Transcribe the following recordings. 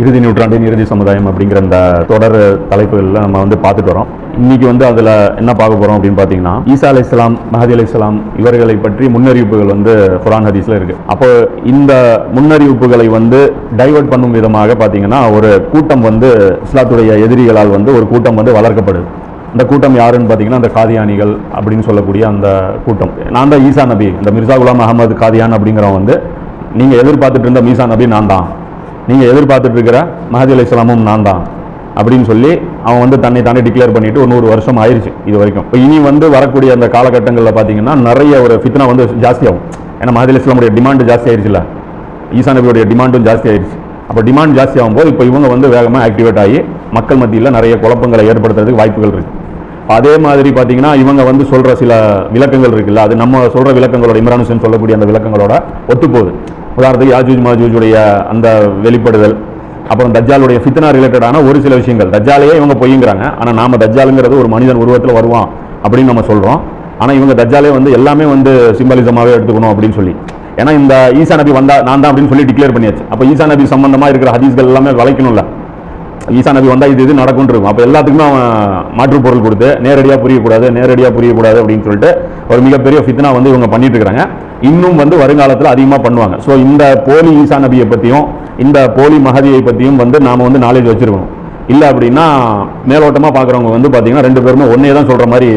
இறுதி நூற்றாண்டின் இறுதி சமுதாயம் அப்படிங்கிற அந்த தொடர் தலைப்புகளில் நம்ம வந்து பார்த்துட்டு வரோம். இன்னைக்கு வந்து அதில் என்ன பார்க்க போகிறோம் அப்படின்னு பார்த்தீங்கன்னா ஈசா அலை இஸ்லாம் மஹதி அலை இஸ்லாம் இவர்களை பற்றி முன்னறிவிப்புகள் வந்து குரான் ஹதீஸில் இருக்கு. அப்போ இந்த முன்னறிவிப்புகளை வந்து டைவர்ட் பண்ணும் விதமாக பார்த்தீங்கன்னா ஒரு கூட்டம் வந்து இஸ்லாத்துடைய எதிரிகளால் வந்து ஒரு கூட்டம் வந்து வளர்க்கப்படுது. இந்த கூட்டம் யாருன்னு பார்த்தீங்கன்னா அந்த காதியானிகள் அப்படின்னு சொல்லக்கூடிய அந்த கூட்டம். நான் தான் ஈசா நபி. இந்த மிர்சா குலாம் அகமது காதியான் அப்படிங்கிறவன் வந்து நீங்கள் எதிர்பார்த்துட்டு இருந்த மீசா நபி நான் தான். நீங்கள் எதிர்பார்த்துட்டு இருக்கிற மஹதி அலி இஸ்லாமும் நான் தான் அப்படின்னு சொல்லி அவன் வந்து தன்னை தானே டிக்ளேர் பண்ணிட்டு ஒரு நூறு வருஷம் ஆயிடுச்சு இது வரைக்கும். இப்போ இனி வந்து வரக்கூடிய அந்த காலகட்டங்களில் பார்த்தீங்கன்னா நிறைய ஒரு ஃபித்னா வந்து ஜாஸ்தியாகும் ஏன்னா மஹதி அலி இஸ்லாமுடைய டிமாண்டு ஜாஸ்தி ஆயிருச்சுல ஈசா நபியுடைய டிமாண்டும் ஜாஸ்தி ஆயிடுச்சு அப்போ டிமாண்ட் ஜாஸ்தி ஆகும்போது இப்போ இவங்க வந்து வேகமாக ஆக்டிவேட் ஆகி மக்கள் மத்தியில் நிறைய குழப்பங்களை ஏற்படுத்துறதுக்கு வாய்ப்புகள் இருக்குது அதே மாதிரி பார்த்தீங்கன்னா இவங்க வந்து சொல்கிற சில விளக்கங்கள் இருக்குல்ல அது நம்ம சொல்கிற விளக்கங்களோட இம்ரான் ஹுசேன் சொல்லக்கூடிய அந்த விளக்கங்களோட ஒத்துப்போகுது. உதாரணத்துக்கு யாஜூஜ் மாஜூஜுடைய அந்த வெளிப்படுதல் அப்புறம் தஜ்ஜாலுடைய ஃபித்னா ரிலேட்டடான ஒரு சில விஷயங்கள். தஜ்ஜாலையே இவங்க பொய்யுங்கிறாங்க ஆனால் நாம தஜ்ஜாலுங்கிறது ஒரு மனிதன் உருவத்தில் வருவான் அப்படின்னு நம்ம சொல்கிறோம் ஆனால் இவங்க தஜ்ஜாலே வந்து எல்லாமே வந்து சிம்பலிசமாகவே எடுத்துக்கணும் அப்படின்னு சொல்லி. ஏன்னா இந்த ஈசா நபி வந்தா நான் தான் அப்படின்னு சொல்லி டிக்ளேர் பண்ணியாச்சு. அப்போ ஈசா நபி சம்பந்தமாக இருக்கிற ஹதீஸ்கள் எல்லாமே வளைக்கணும்ல. ஈசா நபி வந்தால் இது இது நடக்கும்னு இருக்கும் அப்போ எல்லாத்துக்குமே அவன் மாற்று பொருள் கொடுத்து நேரடியாக புரியக்கூடாது நேரடியாக புரியக்கூடாது அப்படின்னு சொல்லிட்டு ஒரு மிகப்பெரிய ஃபித்னா வந்து இவங்க பண்ணிட்டு இருக்கிறாங்க இன்னும் வந்து வருங்காலத்தில் அதிகமாக பண்ணுவாங்க. ஸோ இந்த போலி ஈசா நபியை பற்றியும் இந்த போலி மகதியை பற்றியும் வந்து நாம் வந்து நாலேஜ் வச்சுருக்கணும். இல்லை அப்படின்னா மேலோட்டமாக பார்க்குறவங்க வந்து பார்த்தீங்கன்னா ரெண்டு பேருமே ஒன்னே தான் சொல்கிற மாதிரி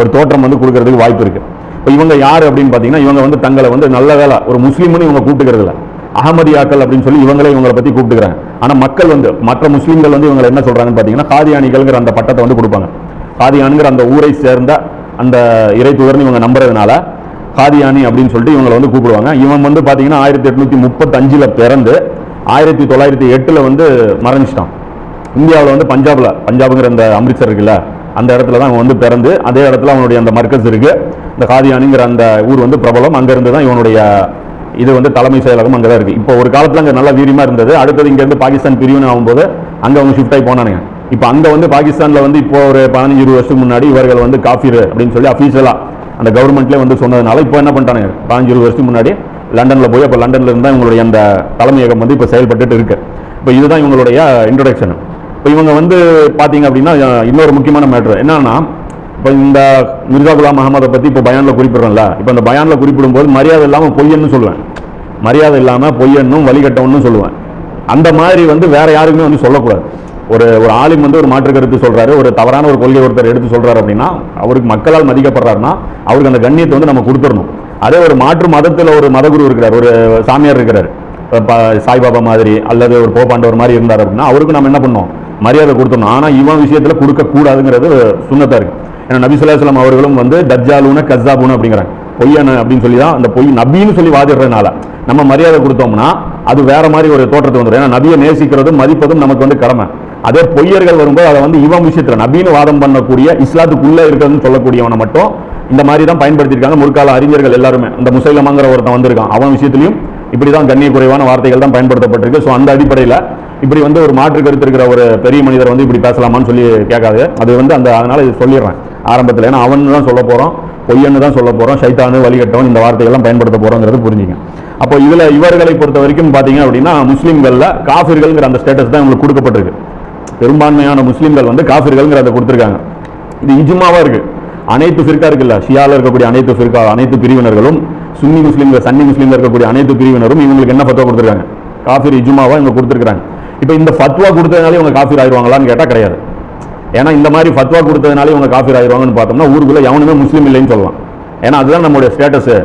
ஒரு தோற்றம் வந்து கொடுக்கறதுக்கு வாய்ப்பு இருக்குது இப்போ இவங்க யார் அப்படின்னு பார்த்தீங்கன்னா இவங்க வந்து தங்களை வந்து நல்ல வேலை ஒரு முஸ்லீம்னு இவங்க கூப்பிட்டுக்கிறது அகமதியாக்கள் அப்படின்னு சொல்லி இவங்களே இவங்களை பற்றி கூப்பிட்டுக்கிறாங்க. ஆனால் மக்கள் வந்து மற்ற முஸ்லீம்கள் வந்து இவங்களை என்ன சொல்கிறாங்கன்னு பார்த்தீங்கன்னா காதியானிகள்ங்கிற அந்த பட்டத்தை வந்து கொடுப்பாங்க. காதியானுங்கிற அந்த ஊரை சேர்ந்த அந்த இறை தூதர்னு இவங்க நம்புறதுனால காதியானி அப்படின்னு சொல்லிட்டு இவங்களை வந்து கூப்பிடுவாங்க. இவன் வந்து பார்த்தீங்கன்னா ஆயிரத்தி எட்நூற்றி முப்பத்தஞ்சில் பிறந்து ஆயிரத்தி தொள்ளாயிரத்தி எட்டில் வந்து மறைஞ்சிட்டான் இந்தியாவில் வந்து பஞ்சாபில் பஞ்சாபுங்கிற அந்த அம்ரித்சர் இருக்குல்ல அந்த இடத்துல தான் அவன் வந்து பிறந்து அதே இடத்துல அவனுடைய அந்த மர்க்கஸ் இருக்குது இந்த காதியானிங்கிற அந்த ஊர் வந்து பிரபலம். அங்கேருந்து தான் இவனுடைய இது வந்து தலைமை செயலகம் அங்கே தான் இருக்குது இப்போ ஒரு காலத்தில் அங்கே நல்லா வீரியமாக இருந்தது. அடுத்தது இங்கேருந்து பாகிஸ்தான் பிரிவினை ஆகும்போது அங்கே அவங்க ஷிஃப்ட் ஆகி போனானுங்க. இப்போ அங்கே வந்து பாகிஸ்தானில் வந்து இப்போ ஒரு பதினஞ்சு இருபது வருஷத்துக்கு முன்னாடி இவர்கள் வந்து காஃபிர் அப்படின்னு சொல்லி அஃபீஷியலாக அந்த கவர்மெண்ட்லேயே வந்து சொன்னதுனால இப்போ என்ன பண்ணிட்டானுங்க? பதினஞ்சு இருபது வருஷத்துக்கு முன்னாடி லண்டனில் போய் அப்போ லண்டனில் இருந்தால் இவங்களுடைய அந்த தலைமையகம் வந்து இப்போ செயல்பட்டுட்டு இருக்கு. இப்போ இதுதான் இவங்களுடைய இன்ட்ரடக்ஷன் இப்போ இவங்க வந்து பார்த்தீங்க அப்படின்னா இன்னொரு முக்கியமான மேட்ரு என்னன்னா இப்போ இந்த மிர்சா குலாம் அகமதை பற்றி இப்போ பயானில் குறிப்பிடுறோம்ல. இப்போ இந்த பயானில் குறிப்பிடும்போது மரியாதை இல்லாமல் பொய்யன்னு சொல்லுவேன். மரியாதை இல்லாமல் பொய்யன்னும் வழிகட்டவனும் சொல்லுவேன். அந்த மாதிரி வந்து வேற யாருக்குமே வந்து சொல்லக்கூடாது. ஒரு ஒரு ஆளும் வந்து ஒரு மாற்று கருத்து சொல்கிறாரு ஒரு தவறான ஒரு கொள்கை ஒருத்தர் எடுத்து சொல்கிறாரு அப்படின்னா அவருக்கு மக்களால் மதிக்கப்படுறாருன்னா அவருக்கு அந்த கண்ணியத்தை வந்து நம்ம கொடுத்துடணும். அதே ஒரு மாற்று மதத்தில் ஒரு மதகுரு இருக்கிறார் ஒரு சாமியார் இருக்கிறார். சாய்பாபா மாதிரி அல்லது ஒரு போப்பாண்டவர் மாதிரி இருந்தார் அப்படின்னா அவருக்கு நம்ம என்ன பண்ணோம் மரியாதை கொடுத்துடணும். ஆனால் இவன் விஷயத்தில் கொடுக்கக்கூடாதுங்கிறது சுண்ணத்தாக இருக்குது ஏன்னா நபி சொல்லாஸ்லாம் அவர்களும் வந்து தஜ்ஜாலூன கஸ்ஸாபூன அப்படிங்கிறாங்க. பொய்யன அப்படின்னு சொல்லி தான் அந்த பொய் நபின்னு சொல்லி வாதிடுறதுனால நம்ம மரியாதை கொடுத்தோம்னா அது வேற மாதிரி ஒரு தோற்றத்தை வந்துடும் ஏன்னா நபியை நேசிக்கிறதும் மதிப்பதும் நமக்கு வந்து கடமை. அதே பொய்யர்கள் வரும்போது அதை வந்து இவன் விஷயத்தில் நபின்னு வாதம் பண்ணக்கூடிய இஸ்லாத்துக்குள்ளே இருக்கிறதுன்னு சொல்லக்கூடியவனை மட்டும் இந்த மாதிரி தான் பயன்படுத்தியிருக்காங்க. முற்கால அறிஞர்கள் எல்லாருமே. இந்த முசைலமாங்கிற ஒருத்தன் வந்திருக்கான். அவன் விஷயத்திலையும் இப்படி தான் கண்ணிய குறைவான வார்த்தைகள் தான் பயன்படுத்தப்பட்டிருக்கு. ஸோ அந்த அடிப்படையில் இப்படி வந்து ஒரு மாற்று கருத்து இருக்கிற ஒரு பெரிய மனிதர் வந்து இப்படி பேசலாமான்னு சொல்லி கேட்காது அது வந்து அந்த அதனால் இது சொல்லிடுறேன். ஆரம்பத்தில். ஏன்னா அவன் தான் சொல்ல போகிறோம் பொய்யன்னு தான் சொல்ல போகிறோம் சைத்தானு வழிகட்டவன் இந்த வார்த்தைகள்லாம் பயன்படுத்த போகிறோங்கிறது புரிஞ்சுங்க. அப்போ இதில் இவர்களை பொறுத்த வரைக்கும் பார்த்தீங்க அப்படின்னா முஸ்லீம்களில் காஃபிர்கள்ங்கிற அந்த ஸ்டேட்டஸ் தான் இவங்களுக்கு கொடுக்கப்பட்டிருக்கு. பெரும்பான்மையான முஸ்லீம்கள் வந்து காஃபிர்கள்ங்கிற அதை கொடுத்துருக்காங்க. இது இஜுமாவாக இருக்குது அனைத்து ஃபிர்கா இருக்குல்ல. ஷியால இருக்கக்கூடிய அனைத்து ஃபிர்கா அனைத்து பிரிவினர்களும் சுன்னி முஸ்லீம்கள் சன்னி முஸ்லீம்கள் இருக்கக்கூடிய அனைத்து பிரிவினரும் இவங்களுக்கு என்ன ஃபத்வா கொடுத்துருக்காங்க? காஃபிர் இஜுமாவாக இவங்க கொடுத்துருக்காங்க இப்போ இந்த ஃபத்வா கொடுத்ததுனால இவங்க காஃபிர் ஆயிடுவாங்களான்னு கேட்டால் கிடையாது. ஏன்னா இந்த மாதிரி ஃபத்வா கொடுத்ததுனால இவங்க காஃபி ஆயிடுவாங்கன்னு பார்த்தோம்னா ஊருக்குள்ளே எவனுமே முஸ்லீம் இல்லைன்னு சொல்லலாம். ஏன்னா அதுதான் நம்மளுடைய ஸ்டேட்டஸு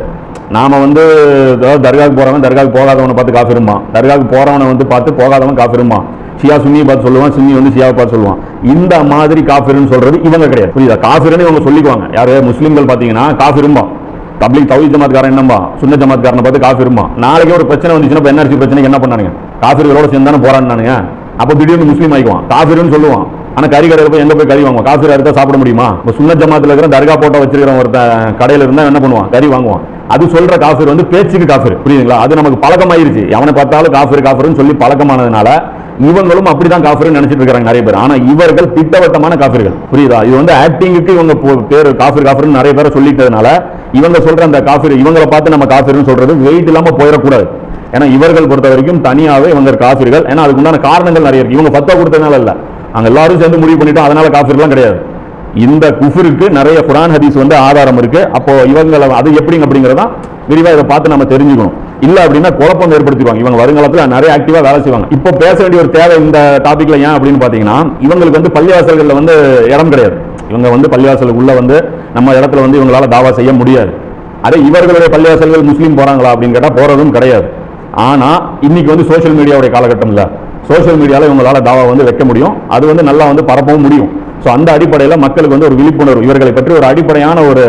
நாம் வந்து தர்காவுக்கு போகிறவன் தர்காவுக்கு போகாதவனை பார்த்து காஃபிருமா தர்காவுக்கு போகிறவனை வந்து பார்த்து போகாதவன் காஃபிருமா ஷியா சுன்னி பார்த்து சொல்லுவான் சுன்னி வந்து ஷியாவை பார்த்து சொல்லுவான். இந்த மாதிரி காஃபிருன்னு சொல்கிறது இவங்க கிடையாது. புரியுதா? காஃபிருன்னு இவங்க சொல்லிக்குவாங்க. யார்? முஸ்லீம்கள் பார்த்தீங்கன்னா காஃபிரும்பா. பப்ளிக் தௌஹீத் ஜமாத்காரன் என்னம்பா? சுன்ன ஜமாத்காரனை பார்த்து காஃபிருமா நாளைக்கு ஒரு பிரச்சனை வந்துச்சுன்னா இப்போ என்ஆர்சி பிரச்சனைக்கு என்ன பண்ணானுங்க? காஃபிர்களோட சேர்ந்து தானே போராடினானுங்க அப்போ திடீர்னு முஸ்லீம் ஆகிக்குவான் காஃபிருன்னு சொல்லுவான். ஆனால் கறி கடையில் போய் எங்கே போய் கறி வாங்குவோம் காசு எடுத்தால் சாப்பிட முடியுமா? இப்போ சுண்ண ஜமாத்துல இருக்கிற தர்கா போட்டோ வச்சிருக்கிற ஒருத்தன் கடையில் இருந்தால் என்ன பண்ணுவான்? கறி வாங்குவான். அது சொல்ற காசு வந்து பேச்சுக்கு காசு. புரியுதுங்களா? அது நமக்கு பழக்கமாயிருச்சு. எவனை பார்த்தாலும் காசு காசுன்னு சொல்லி பழக்கமானதுனால இவங்களும் அப்படிதான் காஃபிர்னு நினைச்சிட்டு இருக்காங்க நிறைய பேர். ஆனா இவர்கள் திட்டவட்டமான காஃபிர்கள் புரியுதா? இது வந்து ஆக்டிங்குக்கு இவங்க பேர் காஃபிர் காஃபிர்னு நிறைய பேரை சொல்லிட்டதுனால இவங்க சொல்ற அந்த காஃபிர் இவங்களை பார்த்து நம்ம காஃபிர்னு சொல்றது வெயிட் இல்லாம போயிடக்கூடாது. ஏன்னா இவர்கள் பொறுத்த வரைக்கும் தனியாகவே இவங்க காஃபிர்கள் ஏன்னா அதுக்கு உண்டான காரணங்கள் நிறைய இருக்கு. இவங்க பத்தா கொடுத்ததுனால இல்லை. அங்கே எல்லாரும் சேர்ந்து முடிவு பண்ணிட்டோம். அதனால காஃபிர்லாம் கிடையாது. இந்த குஃபருக்கு நிறைய குரான் ஹதீஸ் வந்து ஆதாரம் இருக்கு. அப்போ இவங்களை அது எப்படிங்க அப்படிங்கிறதா விரிவாக இதை பார்த்து நம்ம தெரிஞ்சுக்கணும். இல்ல அப்படின்னா குழப்பம் ஏற்படுத்திடுவாங்க. இவங்க வருங்காலத்தில் நிறைய ஆக்டிவா வேலை செய்வாங்க. இப்போ பேச வேண்டிய ஒரு தேவை இந்த டாபிக்ல ஏன் அப்படின்னு பாத்தீங்கன்னா இவங்களுக்கு வந்து பள்ளிவாசல்கள்ல வந்து இடம் கிடையாது. இவங்க வந்து பள்ளிவாசலுக்குள்ள வந்து நம்ம இடத்துல வந்து இவங்களால தாவா செய்ய முடியாது. அதே இவர்களுடைய பள்ளிவாசல்கள் முஸ்லீம் போறாங்களா அப்படின்னு கேட்டா போறதும் கிடையாது. ஆனா இன்னைக்கு வந்து சோஷியல் மீடியாவுடைய காலகட்டம் இல்லை சோஷியல் மீடியாவில் இவங்களால் தாவா வந்து வைக்க முடியும். அது வந்து நல்லா வந்து பரப்பவும் முடியும். ஸோ அந்த அடிப்படையில் மக்களுக்கு வந்து ஒரு விழிப்புணர்வு. இவர்களை பற்றி ஒரு அடிப்படையான ஒரு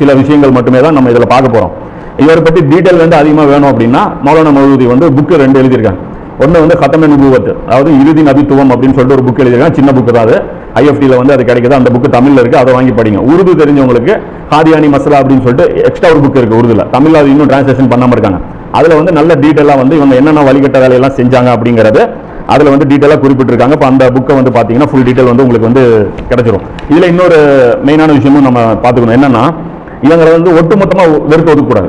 சில விஷயங்கள் மட்டுமே தான் நம்ம இதில் பார்க்க போகிறோம் இவரை பற்றி டீட்டெயில் வந்து அதிகமாக வேணும் அப்படின்னா மௌலான மௌலூதி வந்து புக்கு ரெண்டு எழுதியிருக்காங்க. ஒன்று வந்து கத்தமே நுபுவத்து அதாவது இறுதி நபித்துவம் அப்படின்னு சொல்லிட்டு ஒரு புக் எழுதியிருக்காங்க. சின்ன புக்கு தான் அது. ஐஎஃப்டியில் வந்து அது கிடைக்குது. அந்த புக்கு தமிழில் இருக்குது அதை வாங்கி படிங்க. உருது தெரிஞ்சவங்களுக்கு ஹாரியானி மசலா அப்படின்னு சொல்லிட்டு எக்ஸ்ட்ரா ஒரு புக் இருக்குது உருதுல. தமிழில் அது இன்னும் டிரான்ஸ்லேஷன் பண்ணாமல் இருக்காங்க. அதில் வந்து நல்ல டீட்டெயிலாக வந்து இவங்க என்னென்ன வழிகட்ட வேலையெல்லாம் செஞ்சாங்க அப்படிங்கிறது அதுல வந்து டீட்டெயிலாக குறிப்பிட்டிருக்காங்க. இப்போ அந்த புக்கை வந்து பார்த்தீங்கன்னா ஃபுல் டீட்டெயில் வந்து உங்களுக்கு வந்து கிடைச்சிரும். இதில் இன்னொரு மெயினான விஷயமும் நம்ம பார்த்துக்கணும். என்னன்னா இவங்களை வந்து ஒட்டுமொத்தமாக வெறுத்து ஒதுக்கூடாது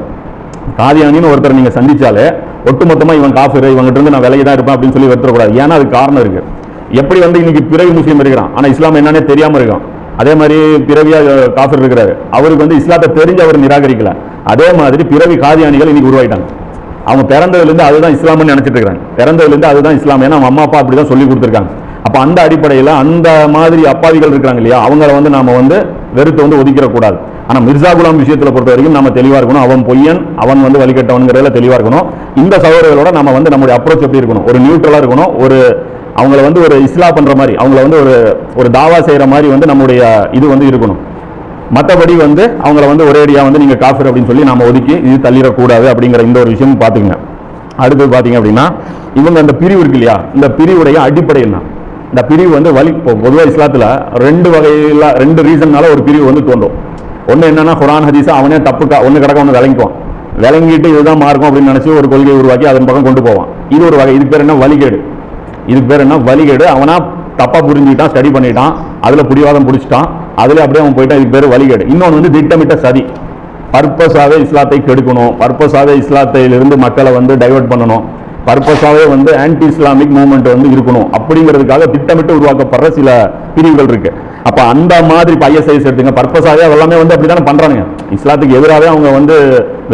காதியானின்னு ஒருத்தர் நீங்க சந்திச்சாலே ஒட்டுமொத்தமாக இவன் காஃபிர் இவங்ககிட்ட இருந்து நான் விலையை தான் இருப்பேன் அப்படின்னு சொல்லி வெறுத்துறக்கூடாது. ஏன்னா அது காரணம் இருக்குது எப்படி வந்து இன்னைக்கு பிறவி முஸ்லீம் இருக்கிறான்? ஆனால் இஸ்லாம் என்னன்னே தெரியாமல் இருக்கான். அதே மாதிரி பிறவியாக அஹ், காஃபிர் இருக்கிறாரு. அவருக்கு வந்து இஸ்லாத்தை தெரிஞ்சு அவர் நிராகரிக்கல. அதே மாதிரி பிறவி காதியானிகள் இன்னைக்கு உருவாயிட்டாங்க. அவங்க பிறந்ததுலேருந்து அதுதான் இஸ்லாம்னு நினச்சிட்டு இருக்காங்க பிறந்ததுலேருந்து அதுதான் இஸ்லாம். ஏன்னா அவங்க அம்மா அப்பா அப்படிதான் சொல்லி கொடுத்துருக்காங்க. அப்போ அந்த அடிப்படையில் அந்த மாதிரி அப்பாவிகள் இருக்கிறாங்க இல்லையா? அவங்கள வந்து நாம் வந்து வெறுத்து வந்து ஒதுக்கிடக்கூடாது. ஆனால் மிர்சா குலாம் விஷயத்தில் பொறுத்த வரைக்கும் நம்ம தெளிவாக இருக்கணும். அவன் பொய்யன் அவன் வந்து வழிகட்டவன்கிறதுல தெளிவாக இருக்கணும். இந்த சகோதரர்களோட நம்ம வந்து நம்முடைய அப்ரோச் எப்படி இருக்கணும்? ஒரு நியூட்ரலாக இருக்கணும். ஒரு அவங்கள வந்து ஒரு இஸ்லா பண்ணுற மாதிரி அவங்கள வந்து ஒரு ஒரு தாவா செய்கிற மாதிரி வந்து நம்முடைய இது வந்து இருக்கணும். மற்றபடி வந்து அவங்கள வந்து ஒரேடியாக வந்து நீங்கள் காஃபர் அப்படின்னு சொல்லி நம்ம ஒதுக்கி இது தள்ளிடக்கூடாது அப்படிங்கிற இந்த ஒரு விஷயம் பாத்துக்கங்க. அடுத்தது பார்த்தீங்க அப்படின்னா இவங்க அந்த பிரிவு இருக்கு இல்லையா? இந்த பிரிவுடைய அடிப்படை என்ன? இந்த பிரிவு வந்து வலி இப்போ இஸ்லாத்தில் ரெண்டு வகையில் ரெண்டு ரீசன்னால ஒரு பிரிவு வந்து தோன்றும். ஒன்று என்னன்னா குரான் ஹதீஸா அவனே தப்பு ஒன்று கிடக்க ஒன்று விளங்கிக்குவான். விளங்கிட்டு இதுதான் மார்க்கும் அப்படின்னு நினச்சி ஒரு கொள்கையை உருவாக்கி அதன் பக்கம் கொண்டு போவான். இது ஒரு வகை இதுக்கு பேர் என்ன? வழிகேடு. இதுக்கு பேர் என்ன? வழிகேடு. அவனா தப்பாக புரிஞ்சுக்கிட்டான் ஸ்டடி பண்ணிட்டான் அதில் பிடிவாதம் பிடிச்சிட்டான். அதுலேயே அப்படியே அவன் போயிட்டான் இது பேர் வழிகேடு. இன்னொன்று வந்து திட்டமிட்ட சதி. பர்பஸாவே இஸ்லாத்தை கெடுக்கணும். பர்பஸாகவே இஸ்லாத்திலிருந்து மக்களை வந்து டைவர்ட் பண்ணணும். பர்பஸாவே வந்து ஆன்டி இஸ்லாமிக் மூவ்மெண்ட் வந்து இருக்கணும். அப்படிங்கிறதுக்காக திட்டமிட்டு உருவாக்கப்படுற சில பிரிவுகள் இருக்கு. அப்போ அந்த மாதிரி இப்போ ஐஎஸ்ஐஎஸ் எடுத்துங்க. பர்பஸாவே எல்லாமே வந்து அப்படி தானே பண்ணுறானுங்க இஸ்லாத்துக்கு எதிராகவே அவங்க வந்து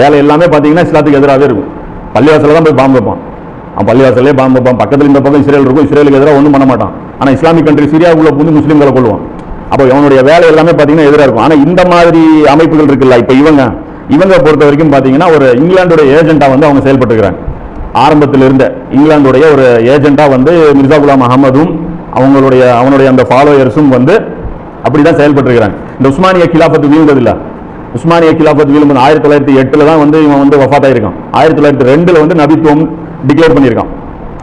வேலை எல்லாமே பார்த்தீங்கன்னா இஸ்லாத்துக்கு எதிராகவே இருக்கும். பள்ளிவாசல தான் போய் பாம்பு வைப்பான். அவன் பள்ளிவாசலே பாம்பு வைப்பான். பக்கத்தில் இந்த பக்கம் இஸ்ரேல் இருக்கும். இஸ்ரேலுக்கு எதிராக ஒன்றும் பண்ண மாட்டான். ஆனால் இஸ்லாமிக் கண்ட்ரி சிரியாவுக்குள்ளே புந்து முஸ்லீம்களை கொள்வான் அப்போ இவனுடைய வேலை எல்லாமே பார்த்தீங்கன்னா எதிராக இருக்கும். ஆனால் இந்த மாதிரி அமைப்புகள் இருக்குல்ல இப்போ இவங்க இவங்க பொறுத்த வரைக்கும் பார்த்தீங்கன்னா ஒரு இங்கிலாந்துடைய ஏஜென்ட்டா வந்து அவங்க செயல்பட்டுக்கிறாங்க. ஆரம்பத்தில் இருந்த இங்கிலாந்துடைய ஒரு ஏஜெண்டாக வந்து மிர்சா குலாம் அகமதும் அவங்களுடைய அவனுடைய அந்த ஃபாலோயர்ஸும் வந்து அப்படி தான் செயல்பட்டுருக்கிறாங்க இந்த உஸ்மானிய கிலாஃபத்து வீழ்ந்ததில்ல. உஸ்மானிய கிலாஃபத் வீழும்போது ஆயிரத்தி தொள்ளாயிரத்தி எட்டில் தான் வந்து இவன் வந்து வஃபாத்தாயிருக்கான் ஆயிரத்தி தொள்ளாயிரத்தி ரெண்டில் வந்து நபித்துவம் டிக்ளேர் பண்ணியிருக்கான்.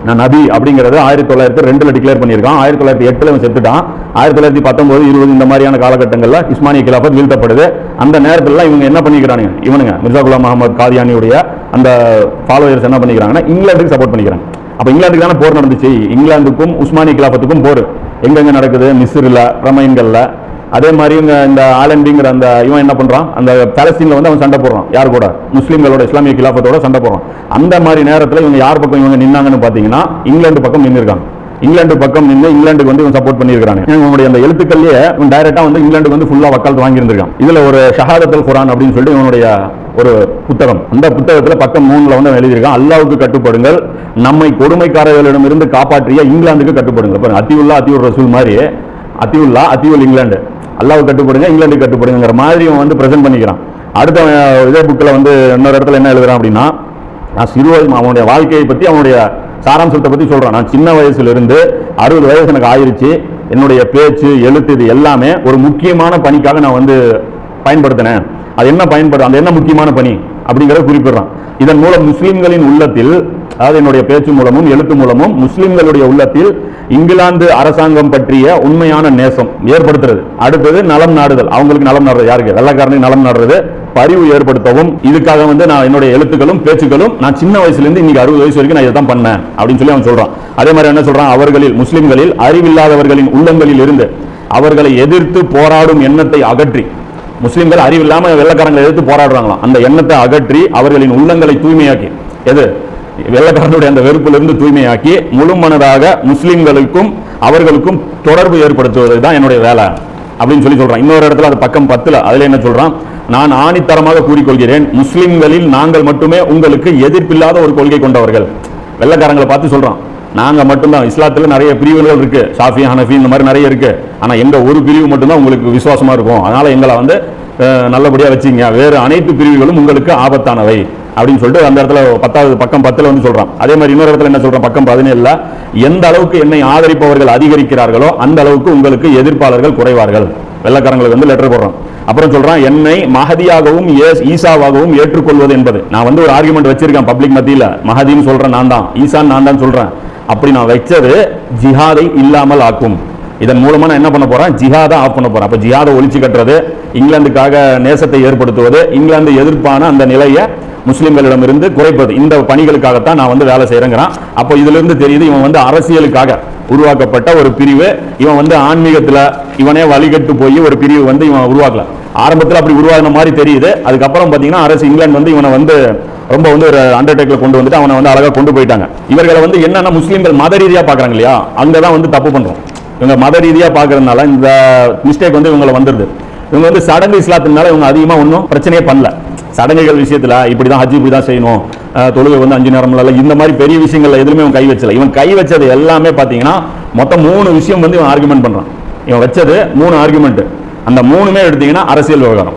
நான் நபி அப்படிங்கிறது ஆயிரத்தி தொள்ளாயிரத்தி ரெண்டில் டிக்ளேர் பண்ணியிருக்கான். ஆயிரத்தி தொள்ளாயிரத்தி எட்டில் இவன் செத்துட்டான். ஆயிரத்தி தொள்ளாயிரத்தி பத்தொன்பது இருபது இந்த மாதிரியான காலகட்டங்களில் இஸ்மானிய கிலாஃபத் வீழ்த்தப்படுது. அந்த நேரத்தில் இவங்க என்ன பண்ணிக்கிறானுங்க? இவனுங்க மிர்சா குலாம் முகமது காதியானியுடைய அந்த ஃபாலோயர்ஸ் என்ன பண்ணிக்கிறாங்கன்னா இங்கிலாந்துக்கு சப்போர்ட் பண்ணிக்கிறாங்க. அப்போ இங்கிலாந்துக்கு தானே போர் நடந்துச்சு. இங்கிலாந்துக்கும் உஸ்மானிய கிலாஃபத்துக்கும் போர். எங்கெங்கே நடக்குது? மிஸ்ரில் ரமைன்களில் அதே மாதிரி இவங்க இந்த ஆலண்டிங்கிற அந்த இவன் என்ன பண்ணுறான் அந்த பாலஸ்தீன்ல வந்து அவன் சண்டை போடுறான். யார் கூட? முஸ்லீம்களோட இஸ்லாமிய கிலாஃபத்தோட சண்டை போடுறான். அந்த மாதிரி நேரத்தில் இவங்க யார் பக்கம் இவங்க நின்னாங்கன்னு பார்த்தீங்கன்னா இங்கிலாந்து பக்கம் நின்றுருக்காங்க இங்கிலாந்து பக்கம் நின்று இங்கிலாந்துக்கு வந்து சப்போர்ட் பண்ணியிருக்காங்க இவனுடைய அந்த எழுத்துக்கள்லயே இவன் டைரக்டா வந்து இங்கிலாந்துக்கு வந்து ஃபுல்லா வக்காலத்து வாங்கியிருந்திருக்கான். இதுல ஒரு ஷஹாதத்தல் குரான் அப்படின்னு சொல்லிட்டு இவனுடைய ஒரு புத்தகம். அந்த புத்தகத்துல பக்கம் மூணுல வந்து எழுதியிருக்கான் அல்லாவுக்கு கட்டுப்படுங்கள் நம்மை கொடுமைக்காரர்களிடமிருந்து காப்பாற்றிய இங்கிலாந்துக்கு கட்டுப்படுங்கள். அத்தியுல்லா அத்தியுர் ரசூல் மாதிரி அத்தியுல்லா அத்தியுல் இங்கிலாந்து. அல்லாவுக்கு கட்டுப்படுங்க இங்கிலாந்துக்கு கட்டுப்படுங்கிற மாதிரி அவன் வந்து பிரசன்ட் பண்ணிக்கிறான். அடுத்த இதே புக்கில் வந்து இன்னொரு இடத்துல என்ன எழுதுறான் அப்படின்னா நான் சிறு வயசு அவனுடைய வாழ்க்கையை பத்தி அவனுடைய சாராம்சத்தை பத்தி சொல்றான். நான் சின்ன வயசுல இருந்து அறுபது வயசு எனக்கு ஆயிருச்சு. என்னுடைய பேச்சு எழுத்து இது எல்லாமே ஒரு முக்கியமான பணிக்காக நான் வந்து பயன்படுத்தினேன். அது என்ன பயன்படுத்த அந்த என்ன முக்கியமான பணி? அப்படிங்கிறத குறிப்பிடுறான். இதன் மூலம் முஸ்லிம்களின் உள்ளத்தில் அதாவது என்னுடைய பேச்சு மூலமும் எழுத்து மூலமும் முஸ்லிம்களுடைய உள்ளத்தில் இங்கிலாந்து அரசாங்கம் பற்றிய உண்மையான நேசம் ஏற்படுத்துறது. அடுத்தது நலம் நாடுதல். அவங்களுக்கு நலம் நாடுறது. யாருக்கு? வெள்ளக்காரனுக்கு நலம் நாடுறது. பரிவு ஏற்படுத்தவும் இதுக்காக வந்து நான் என்னுடைய எழுத்துக்களும் பேச்சுக்களும் நான் சின்ன வயசுல இருந்து இன்னைக்கு அறுபது வயசு வரைக்கும் நான் இதை தான் பண்ணேன் அப்படின்னு சொல்லி அவன் சொல்றான். அதே மாதிரி என்ன சொல்றான்? அவர்களில் முஸ்லிம்களில் அறிவில்லாதவர்களின் உள்ளங்களில் இருந்து அவர்களை எதிர்த்து போராடும் எண்ணத்தை அகற்றி முஸ்லிம்கள் அறிவில்லாம வெள்ளக்காரங்களை எதிர்த்து போராடுறாங்களாம். அந்த எண்ணத்தை அகற்றி அவர்களின் உள்ளங்களை தூய்மையாக்கி எது? வெள்ளக்காரனுடைய அந்த வெறுப்பிலிருந்து தூய்மையாக்கி முழு மனதாக முஸ்லிம்களுக்கும் அவர்களுக்கும் தொடர்பு ஏற்படுத்துவது தான் என்னுடைய வேலை. அப்படின்னு சொல்லி சொல்றான். இன்னொரு இடத்துல அது பக்கம் பத்துல அதுல என்ன சொல்றான்? நான் ஆணித்தரமாக கூறிக்கொள்கிறேன் முஸ்லிம்களில் நாங்கள் மட்டுமே உங்களுக்கு எதிர்ப்பில்லாத ஒரு கொள்கை கொண்டவர்கள். வெள்ளக்காரங்களை பார்த்து சொல்றான். நாங்கள் மட்டும்தான். இஸ்லாத்துல நிறைய பிரிவுகள் இருக்கு. ஷாஃபி ஹனஃபி இந்த மாதிரி நிறைய இருக்கு. ஆனா எங்க ஒரு பிரிவு மட்டும்தான் உங்களுக்கு விசுவாசமா இருக்கும். அதனால எங்களை வந்து நல்லபடியாக நல்லபடியா வச்சுங்க வேறு அனைத்து பிரிவுகளும் உங்களுக்கு ஆபத்தானவை. அப்படின்னு சொல்லிட்டு அந்த இடத்துல பத்தாவது பக்கம் பத்தில் வந்து சொல்கிறான் அதே மாதிரி இன்னொரு இடத்துல என்ன சொல்கிறான் பக்கம் பதினேழில் எந்த அளவுக்கு என்னை ஆதரிப்பவர்கள் அதிகரிக்கிறார்களோ அந்த அளவுக்கு உங்களுக்கு எதிர்ப்பாளர்கள் குறைவார்கள். வெள்ளக்காரங்களுக்கு வந்து லெட்டர் போடுறான். அப்புறம் சொல்கிறான் என்னை மகதியாகவும் ஏஸ்- ஈசாவாகவும் ஏற்றுக்கொள்வது என்பது. நான் வந்து ஒரு ஆர்குமெண்ட் வச்சிருக்கேன் பப்ளிக் மத்தியில். மகதின்னு சொல்கிறேன் நான் தான். ஈசான் நான் தான் சொல்கிறேன் அப்படி நான் வச்சது ஜிஹாதை இல்லாமல் ஆக்கும். இதன் மூலமா நான் என்ன பண்ண போறேன்? ஜிஹாதை ஆஃப் பண்ண போறேன். அப்ப ஜிஹாதை ஒழிச்சு கட்டுறது இங்கிலாந்துக்காக நேசத்தை ஏற்படுத்துவது இங்கிலாந்து எதிர்ப்பான அந்த நிலையை முஸ்லீம்களிடமிருந்து குறைப்பது. இந்த பணிகளுக்காகத்தான் நான் வந்து வேலை செய்கிறேங்கிறான் அப்போ இதுலேருந்து தெரியுது இவன் வந்து அரசியலுக்காக உருவாக்கப்பட்ட ஒரு பிரிவு. இவன் வந்து ஆன்மீகத்தில் இவனே வழிகட்டு போய் ஒரு பிரிவு வந்து இவன் உருவாக்கல. ஆரம்பத்தில் அப்படி உருவாகின மாதிரி தெரியுது. அதுக்கப்புறம் பார்த்தீங்கன்னா அரசு இங்கிலாந்து வந்து இவனை வந்து ரொம்ப வந்து ஒரு அண்டர்டேக்கில் கொண்டு வந்துட்டு அவனை வந்து அழகாக கொண்டு போயிட்டாங்க. இவர்களை வந்து என்னன்னா முஸ்லீம்கள் மத ரீதியாக பார்க்குறாங்க இல்லையா? அங்கதான் வந்து தப்பு பண்ணுறோம் இவங்க மத ரீதியாக பார்க்குறதுனால இந்த மிஸ்டேக் வந்து இவங்களை வந்துடுது இவங்க வந்து சடங்கு இஸ்லாத்தினால இவங்க அதிகமாக ஒன்றும் பிரச்சனையே பண்ணல. சடங்குகள் விஷயத்துல இப்படிதான் ஹஜ் இப்படி தான் செய்யணும் தொழுகை வந்து அஞ்சு நேரம் இல்லை இந்த மாதிரி பெரிய விஷயங்கள்ல எதுவுமே இவன் கை வச்சல. இவன் கை வச்சது எல்லாமே பார்த்தீங்கன்னா மொத்தம் மூணு விஷயம் வந்து இவன் ஆர்குமெண்ட் பண்ணுறான் இவன் வச்சது மூணு ஆர்குமெண்ட் அந்த மூணுமே எடுத்தீங்கன்னா அரசியல் விவகாரம்.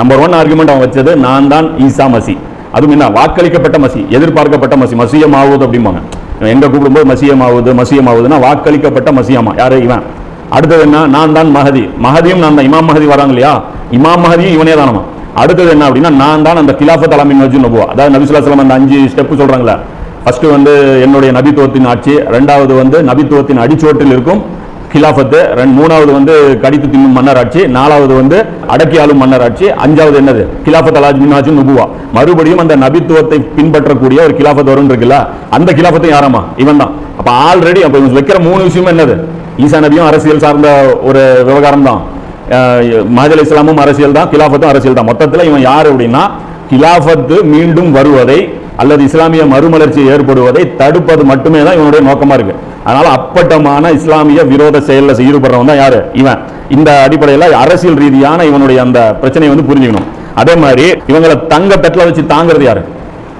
நம்பர் ஒன் ஆர்குமெண்ட் அவன் வச்சது நான் தான் ஈசா மசி. அதுவும் என்ன? வாக்களிக்கப்பட்ட மசி. எதிர்பார்க்கப்பட்ட மசி. மசியம் ஆகுது அப்படிம்பாங்க. இவன் எங்க கூப்பிடும்போது மசியம் ஆகுது மசியம் ஆகுதுன்னா வாக்களிக்கப்பட்ட மசியமா? யாரு? இவன். அடுத்தது என்ன? நான் தான் மஹதி. மஹதியும் நான் தான். இமாம் மகதி வராங்க இல்லையா? இமாம் மஹதியும் இவனே தானமா அடுத்தது என்ன அப்படின்னா நான் தான் அந்த கிலாஃபத் அலாமின் வச்சு நபுவா. அதாவது நபி அந்த அஞ்சு ஸ்டெப் சொல்றாங்களே ஃபஸ்ட்டு வந்து என்னுடைய நபித்துவத்தின் ஆட்சி ரெண்டாவது வந்து நபித்துவத்தின் அடிச்சுவற்றில் இருக்கும் கிலாஃபத்து ரெண்டு மூணாவது வந்து கடித்து தின்னும் மன்னர் ஆட்சி நாலாவது வந்து அடக்கி ஆளும் மன்னர் ஆட்சி அஞ்சாவது என்னது? கிலாஃபத் அலாஜ் மின்னாஜ் நுபுவா. மறுபடியும் அந்த நபித்துவத்தை பின்பற்றக்கூடிய ஒரு கிலாஃபத் வரும் இருக்குல்ல அந்த கிலாஃபத்தை யாராமா இவன் தான். அப்போ ஆல்ரெடி அப்போ இவன் வைக்கிற மூணு விஷயம் என்னது? ஈசா நபியும் அரசியல் சார்ந்த ஒரு விவகாரம் தான். மஹதி இஸ்லாமும் அரசியல் தான் கிலாஃபத்தும் அரசியல் தான். மொத்தத்தில் இவன் யார் அப்படின்னா கிலாஃபத்து மீண்டும் வருவதை அல்லது இஸ்லாமிய மறுமலர்ச்சி ஏற்படுவதை தடுப்பது மட்டுமே தான் இவனுடைய நோக்கமாக இருக்கு. அதனால அப்பட்டமான இஸ்லாமிய விரோத செயலில் ஈடுபடுறவன் தான் யாரு? இவன். இந்த அடிப்படையில் அரசியல் ரீதியான இவனுடைய அந்த பிரச்சனையை வந்து புரிஞ்சுக்கணும். அதே மாதிரி இவங்களை தங்க பெட்டில் வச்சு தாங்கிறது யாரு?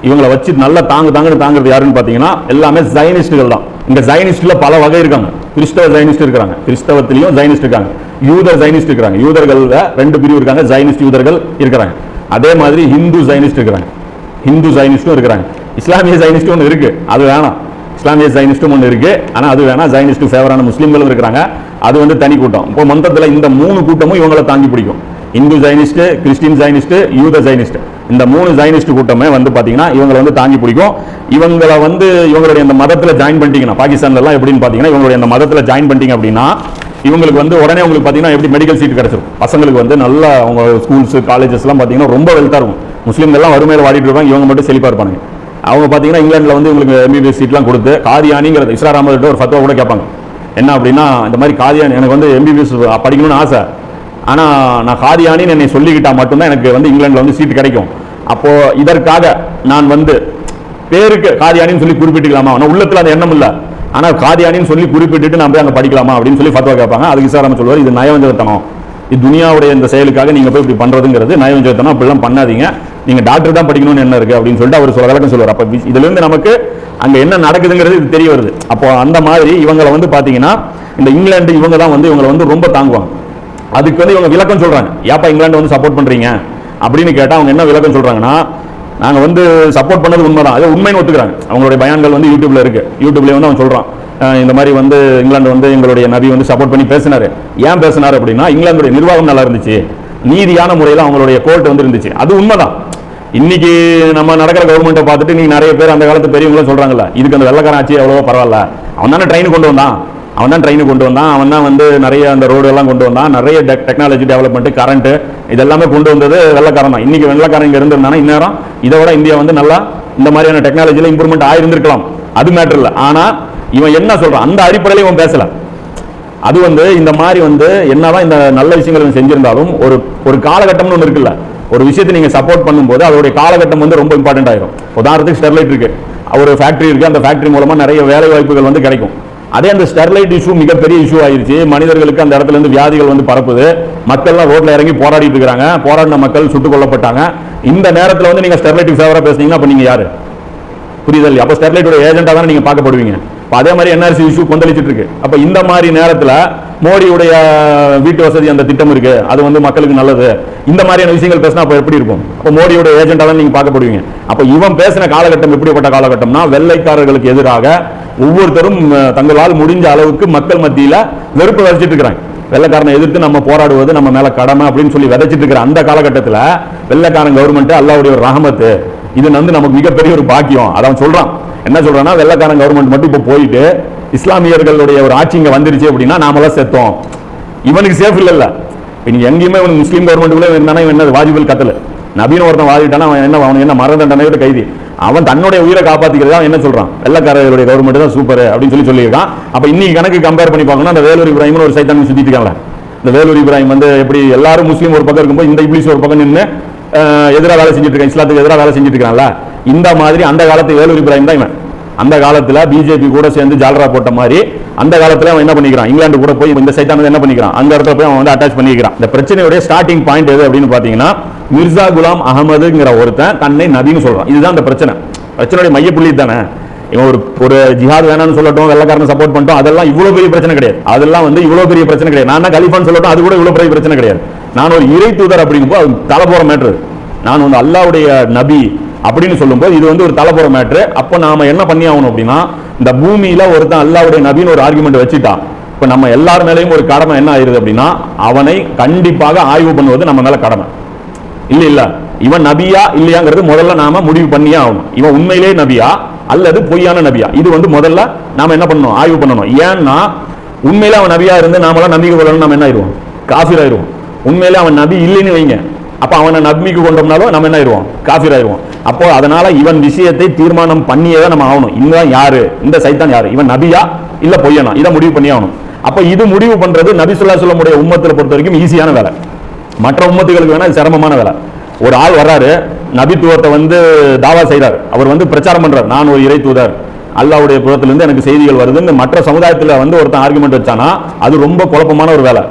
இவங்களை வச்சு நல்லா தாங்க தாங்கன்னு தாங்கிறது யாருன்னு பார்த்தீங்கன்னா எல்லாமே ஜைனிஸ்டுகள் தான். இந்த ஜைனிஸ்டில் பல வகை இருக்காங்க. கிறிஸ்தவ ஜைனிஸ்ட் இருக்காங்க. கிறிஸ்தவத்திலையும் ஜைனிஸ்ட் இருக்காங்க. யூதர் ஜைனிஸ்ட் இருக்காங்க. யூதர்களில் ரெண்டு பிரிவு இருக்காங்க. ஜைனிஸ்ட் யூதர்கள் இருக்கிறாங்க. அதே மாதிரி ஹிந்து ஜைனிஸ்ட் இருக்கிறாங்க. ஹிந்து ஜைனிஸ்டும் இருக்கிறாங்க. இஸ்லாமிய ஜைனிஸ்டும் ஒன்று இருக்குது அது வேணாம். இஸ்லாமிய ஜைனிஸ்டும் ஒன்று இருக்குது ஆனால் அது வேணாம். ஜைனிஸ்ட் ஃபேவரான முஸ்லீம்களும் இருக்கிறாங்க. அது வந்து தனி கூட்டம். இப்போ மொத்தத்தில் இந்த மூணு கூட்டமும் இவங்களை தாங்கி பிடிக்கும். இந்து ஜைனிஸ்ட்டு கிறிஸ்டின் ஜைனிஸ்ட்டு யூத ஜைனிஸ்ட்டு இந்த மூணு ஜைனிஸ்ட் கூட்டமே வந்து பார்த்தீங்கன்னா இவங்களை வந்து தாங்கி பிடிக்கும். இவங்களை வந்து இவங்களுடைய இந்த மதத்தில் ஜாயின் பண்ணிட்டீங்கன்னா பாகிஸ்தான்லலாம் எப்படின்னு பார்த்தீங்கன்னா இவங்களுடைய இந்த மதத்தில் ஜாயின் பண்ணிட்டீங்க அப்படின்னா இவங்களுக்கு வந்து உடனே உங்களுக்கு பார்த்தீங்கன்னா எப்படி மெடிக்கல் சீட் கிடைச்சிரும். பசங்களுக்கு வந்து நல்ல அவங்க ஸ்கூல்ஸ் காலேஜஸ்லாம் பார்த்தீங்கன்னா ரொம்ப வெல்த்தாக இருக்கும். முஸ்லீம்கள்லாம் வறுமையில் வாடிட்டு இருப்பாங்க இவங்க மட்டும் செழிப்பாக இருப்பாங்க அவங்க பார்த்தீங்கன்னா இங்கிலாண்டில் வந்து உங்களுக்கு எம்பிபிஎஸ் சீட்லாம் கொடுத்து காதியானிங்கிறது இஸ்ரா அஹமது ஒரு ஃபத்வா கூட கேட்பாங்க. என்ன அப்படின்னா இந்த மாதிரி காதியானி எனக்கு வந்து எம்பிபிஎஸ் படிக்கணும்னு ஆசை. ஆனால் நான் காதியானின்னு என்னை சொல்லிக்கிட்டால் மட்டும்தான் எனக்கு வந்து இங்கிலாண்டில் வந்து சீட் கிடைக்கும். அப்போ இதற்காக நான் வந்து பேருக்கு காதியானின்னு சொல்லி குறிப்பிட்டுக்கலாமா? நான் உள்ளத்தில் அந்த எண்ணம் இல்லை. ஆனால் காதியானின்னு சொல்லி குறிப்பிட்டுட்டு நான் போய் அங்கே படிக்கலாமா அப்படின்னு சொல்லி ஃபத்வா கேட்பாங்க. அதுக்கு இஸ்லாரம் சொல்லுவார் இது நயவஞ்சகத்தனம். இது துனியாவுடைய இந்த செயலுக்காக நீங்கள் போய் இப்படி பண்ணுறதுங்கிறது நயவஞ்சகத்தனம். அப்படிலாம் பண்ணாதீங்க. நீங்கள் டாக்டர் தான் படிக்கணும்னு என்ன இருக்குது அப்படின்னு சொல்லிட்டு அவர் சொல்ல விளக்கம் சொல்லுவார். அப்போ இதுலேருந்து நமக்கு அங்கே என்ன நடக்குதுங்கிறது இது தெரிய வருது. அப்போ அந்த மாதிரி இவங்களை வந்து பார்த்தீங்கன்னா இந்த இங்கிலாந்து இவங்க தான் வந்து இவங்களை வந்து ரொம்ப தாங்குவாங்க. அதுக்கு வந்து இவங்க விளக்கம் சொல்கிறாங்க ஏப்பா இங்கிலாந்து வந்து சப்போர்ட் பண்ணுறீங்க அப்படின்னு கேட்டால் அவங்க என்ன விளக்கம் சொல்றாங்கன்னா நாங்கள் வந்து சப்போர்ட் பண்ணது உண்மைதான். அது உண்மைன்னு ஒத்துக்கிறாங்க. அவங்களுடைய பயான்கள் வந்து யூடியூப்ல இருக்கு. யூடியூப்ல வந்து அவன் சொல்றான். இந்த மாதிரி வந்து இங்கிலாந்து வந்து எங்களுடைய நபி வந்து சப்போர்ட் பண்ணி பேசினார். ஏன் பேசினார் அப்படின்னா இங்கிலாந்துடைய நிர்வாகம் நல்லா இருந்துச்சு. நீதியான முறையில் அவங்களுடைய கோர்ட் வந்து இருந்துச்சு. அது உண்மைதான். இன்னைக்கு நம்ம நடக்கிற கவர்மெண்ட்டை பார்த்துட்டு நீங்க நிறைய பேர் அந்த காலத்து பெரியவங்களும் சொல்றாங்கல்ல இதுக்கு அந்த வெள்ளக்காரன் ஆட்சி எவ்வளோ பரவாயில்ல. அவன் தானே ட்ரெயின் கொண்டு வந்தான். அவன் தான் ட்ரெயின் கொண்டு வந்தான். அவன் தான் வந்து நிறைய அந்த ரோடெல்லாம் கொண்டு வந்தான். நிறைய டெக்னாலஜி டெவலப்மெண்ட் கரண்ட்டு இதெல்லாமே கொண்டு வந்தது வெள்ளக்காரன் தான். இன்றைக்கி வெள்ளக்காரன் இங்கே இருந்திருந்தானா? இந்நேரம் இதை விட இந்தியா வந்து நல்லா இந்த மாதிரியான டெக்னாலஜியில் இம்ப்ரூவ்மெண்ட் ஆயிருந்திருக்கலாம். அது மேட்டர் இல்லை. ஆனால் இவன் என்ன சொல்கிறான் அந்த அடிப்படையில இவன் பேசலை. அது வந்து இந்த மாதிரி வந்து என்னதான் இந்த நல்ல விஷயங்கள் செஞ்சிருந்தாலும் ஒரு ஒரு காலகட்டம்னு ஒன்று இருக்குல்ல. ஒரு விஷயத்தை நீங்கள் சப்போர்ட் பண்ணும்போது அதோடைய காலகட்டம் வந்து ரொம்ப இம்பார்ட்டன்ட் ஆயிரும். உதாரணத்துக்கு ஸ்டெர்லைட் இருக்கு. ஒரு ஃபேக்டரி இருக்கு. அந்த ஃபேக்டரி மூலமாக நிறைய வேலை வாய்ப்புகள் வந்து கிடைக்கும். அதே அந்த ஸ்டெர்லைட் இஷ்யூ மிகப்பெரிய இஷ்யூ ஆயிடுச்சு மனிதர்களுக்கு அந்த இடத்துல இருந்து வியாதிகள் வந்து பரப்புது. மக்கள்லாம் ரோட்டில் இறங்கி போராடிட்டு இருக்காங்க. போராடின மக்கள் சுட்டுக் கொல்லப்பட்டாங்க. இந்த நேரத்தில் வந்து நீங்கள் ஸ்டெர்லைட் ஃபேவராக பேசுனீங்கன்னா அப்போ நீங்கள் யார்? புரியுதல் அப்போ ஸ்டெர்லைட்டோட ஏஜென்ட்டாக தான் நீங்கள் பார்க்கப்படுவீங்க. அப்ப அதே மாதிரி என்ஆர்சி இஷ்யூ கொந்தளிச்சிட்டு இருக்கு. அப்போ இந்த மாதிரி நேரத்தில் மோடியுடைய வீட்டு வசதி அந்த திட்டம் இருக்கு. அது வந்து மக்களுக்கு நல்லது. இந்த மாதிரியான விஷயங்கள் பேசினா அப்போ எப்படி இருக்கும்? அப்போ மோடியோட ஏஜென்ட்டா தான் நீங்கள் பார்க்கப்படுவீங்க. அப்போ இவன் பேசின காலகட்டம் எப்படிப்பட்ட காலகட்டம்னா வெள்ளைக்காரர்களுக்கு எதிராக ஒவ்வொருத்தரும் தங்களால் முடிஞ்ச அளவுக்கு மக்கள் மத்தியில் வெறுப்பு விதைச்சிட்டு இருக்கிறாங்க. வெள்ளக்காரனை எதிர்த்து நம்ம போராடுவது நம்ம மேல கடமை அப்படின்னு சொல்லி விதைச்சிட்டு இருக்கிற அந்த காலகட்டத்தில் வெள்ளைக்காரன் கவர்மெண்ட் அல்லாவுடைய ஒரு ரஹமத்து இது வந்து நமக்கு மிகப்பெரிய ஒரு பாக்கியம். அதான் சொல்றான். என்ன சொல்றான்னா வெள்ளக்காரன் கவர்மெண்ட் மட்டும் இப்போ போயிட்டு இஸ்லாமியர்களுடைய ஒரு ஆட்சி இங்கே வந்துருச்சு அப்படின்னா நாமெல்லாம் செத்தோம். இவனுக்கு சேஃப் இல்லைல்ல. இப்ப நீங்க எங்கேயுமே இவன் முஸ்லீம் கவர்மெண்ட்டுக்குள்ளே இருந்தானா இவன் என்ன வாஜிபல் கத்தல. நபீன ஒருத்தன் வாதிட்டானா அவன் என்ன அவன் என்ன மரண தண்டனையோட கைதி. அவன் தன்னுடைய உயிரை காப்பாத்திக்கிறதா அவன் என்ன சொல்றான்? வெள்ளக்காரர்களுடைய கவர்மெண்ட் தான் சூப்பர் அப்படின்னு சொல்லி சொல்லியிருக்கான். அப்ப இன்னைக்கு கணக்கு கம்பேர் பண்ணி பார்க்கணும் அந்த வேலூர் இப்ராஹிம் ஒரு சைத்தான் சுத்திட்டு இருக்காங்க இந்த வேலூர் இப்ராஹிம் வந்து எப்படி எல்லாரும் முஸ்லீம் ஒரு பக்கம் இருக்கும்போது இந்த இங்கிலீஷ் ஒரு பக்கம் நின்று எதிராக வேலை செஞ்சுட்டு இருக்கான் இஸ்லாத்துக்கு எதிராக வேலை செஞ்சுட்டு இருக்கான்ல. இந்த மாதிரி அந்த காலத்து வேலூர் இப்ராஹிம் தான் இவன். அந்த காலத்துல பிஜேபி கூட சேர்ந்து ஜால்ரா போட்ட மாதிரி அந்த காலத்துல அவன் என்ன பண்ணிக்கிறான்? இங்கிலாந்து கூட போய் இந்த சைட்டானது என்ன பண்ணிக்கிறான்? அந்த இடத்துல போய் அவன் வந்து அட்டாச் பண்ணிக்கிறான். இந்த பிரச்சனையுடைய ஸ்டார்டிங் பாயிண்ட் எது அப்படின்னு பாத்தீங்கன்னா மிர்சா குலாம் அகமதுங்கிற ஒருத்தன் தன்னை நபின்னு சொல்றான். இதுதான் அந்த பிரச்சனை. பிரச்சனையுடைய மையப்புள்ளி தானே இவன் ஒரு ஒரு ஜிஹாத் வேணாம்னு சொல்லட்டும் வெள்ளக்காரனை சப்போர்ட் பண்ணிட்டோம் அதெல்லாம் இவ்வளோ பெரிய பிரச்சனை கிடையாது. அதெல்லாம் வந்து இவ்வளோ பெரிய பிரச்சனை கிடையாது. நான் தான் கலிஃபான்னு சொல்லட்டும் அது கூட இவ்வளோ பெரிய பிரச்சனை கிடையாது. நான் ஒரு இறை தூதர் அப்படிங்கும்போது அது தலை போகிற மேட்ரு நான் வந்து அல்லாவுடைய நபி அப்படின்னு சொல்லும்போது இது வந்து ஒரு தலைப்புற மேட்ரு அப்போ நாம என்ன பண்ணி ஆகணும் அப்படின்னா இந்த பூமியில ஒருத்தன் அல்லாவுடைய நபின்னு ஒரு ஆர்குமெண்ட் வச்சுட்டான். இப்போ நம்ம எல்லார் மேலேயும் ஒரு கடமை என்ன ஆயிருது அப்படின்னா அவனை கண்டிப்பாக ஆய்வு பண்ணுவது நம்ம மேல கடமை. இல்ல இல்ல. இவன் நபியா இல்லையாங்கிறது முதல்ல நாம முடிவு பண்ணியே ஆகணும். இவன் உண்மையிலேயே நபியா அல்லது பொய்யான நபியா? இது வந்து முதல்ல நாம என்ன பண்ணணும்? ஆய்வு பண்ணணும். ஏன்னா உண்மையில அவன் நபியா இருந்து நாமெல்லாம் நம்பிக்கை கொள்ளணும் நம்ம என்ன ஆயிடுவோம்? காஃபிர் ஆயிடுவோம். உண்மையிலே அவன் நபி இல்லைன்னு வைங்க. அப்போ அவனை நம்பிக்கை கொண்டோம்னாலும் நம்ம என்ன ஆயிடுவோம்? காஃபிர் ஆயிடுவோம். அப்போ அதனால இவன் விஷயத்தை தீர்மானம் பண்ணியே தான் நம்ம ஆகணும். இவன் யாரு? இந்த சைத்தான் யாரு? இவன் நபியா? இல்ல பொய்யனா? இதை முடிவு பண்ணி ஆகணும். அப்போ இது முடிவு பண்றது நபி சொல்லா சொல்லமுடைய உம்மத்தில் பொறுத்த வரைக்கும் ஈஸியான வேலை. மற்ற உம்மத்துகளுக்கு வேணா சிரமமான வேலை. ஒரு ஆள் வர்றாரு நபித்துவத்தை வந்து தாவா செய்கிறார் அவர் வந்து பிரச்சாரம் பண்றார். நான் ஒரு இறை தூதர். அல்லாவுடைய புறத்திலிருந்து எனக்கு செய்திகள் வருதுன்னு மற்ற சமுதாயத்தில் வந்து ஒருத்தன் ஆர்குமெண்ட் வச்சானா அது ரொம்ப குழப்பமான ஒரு வேலை.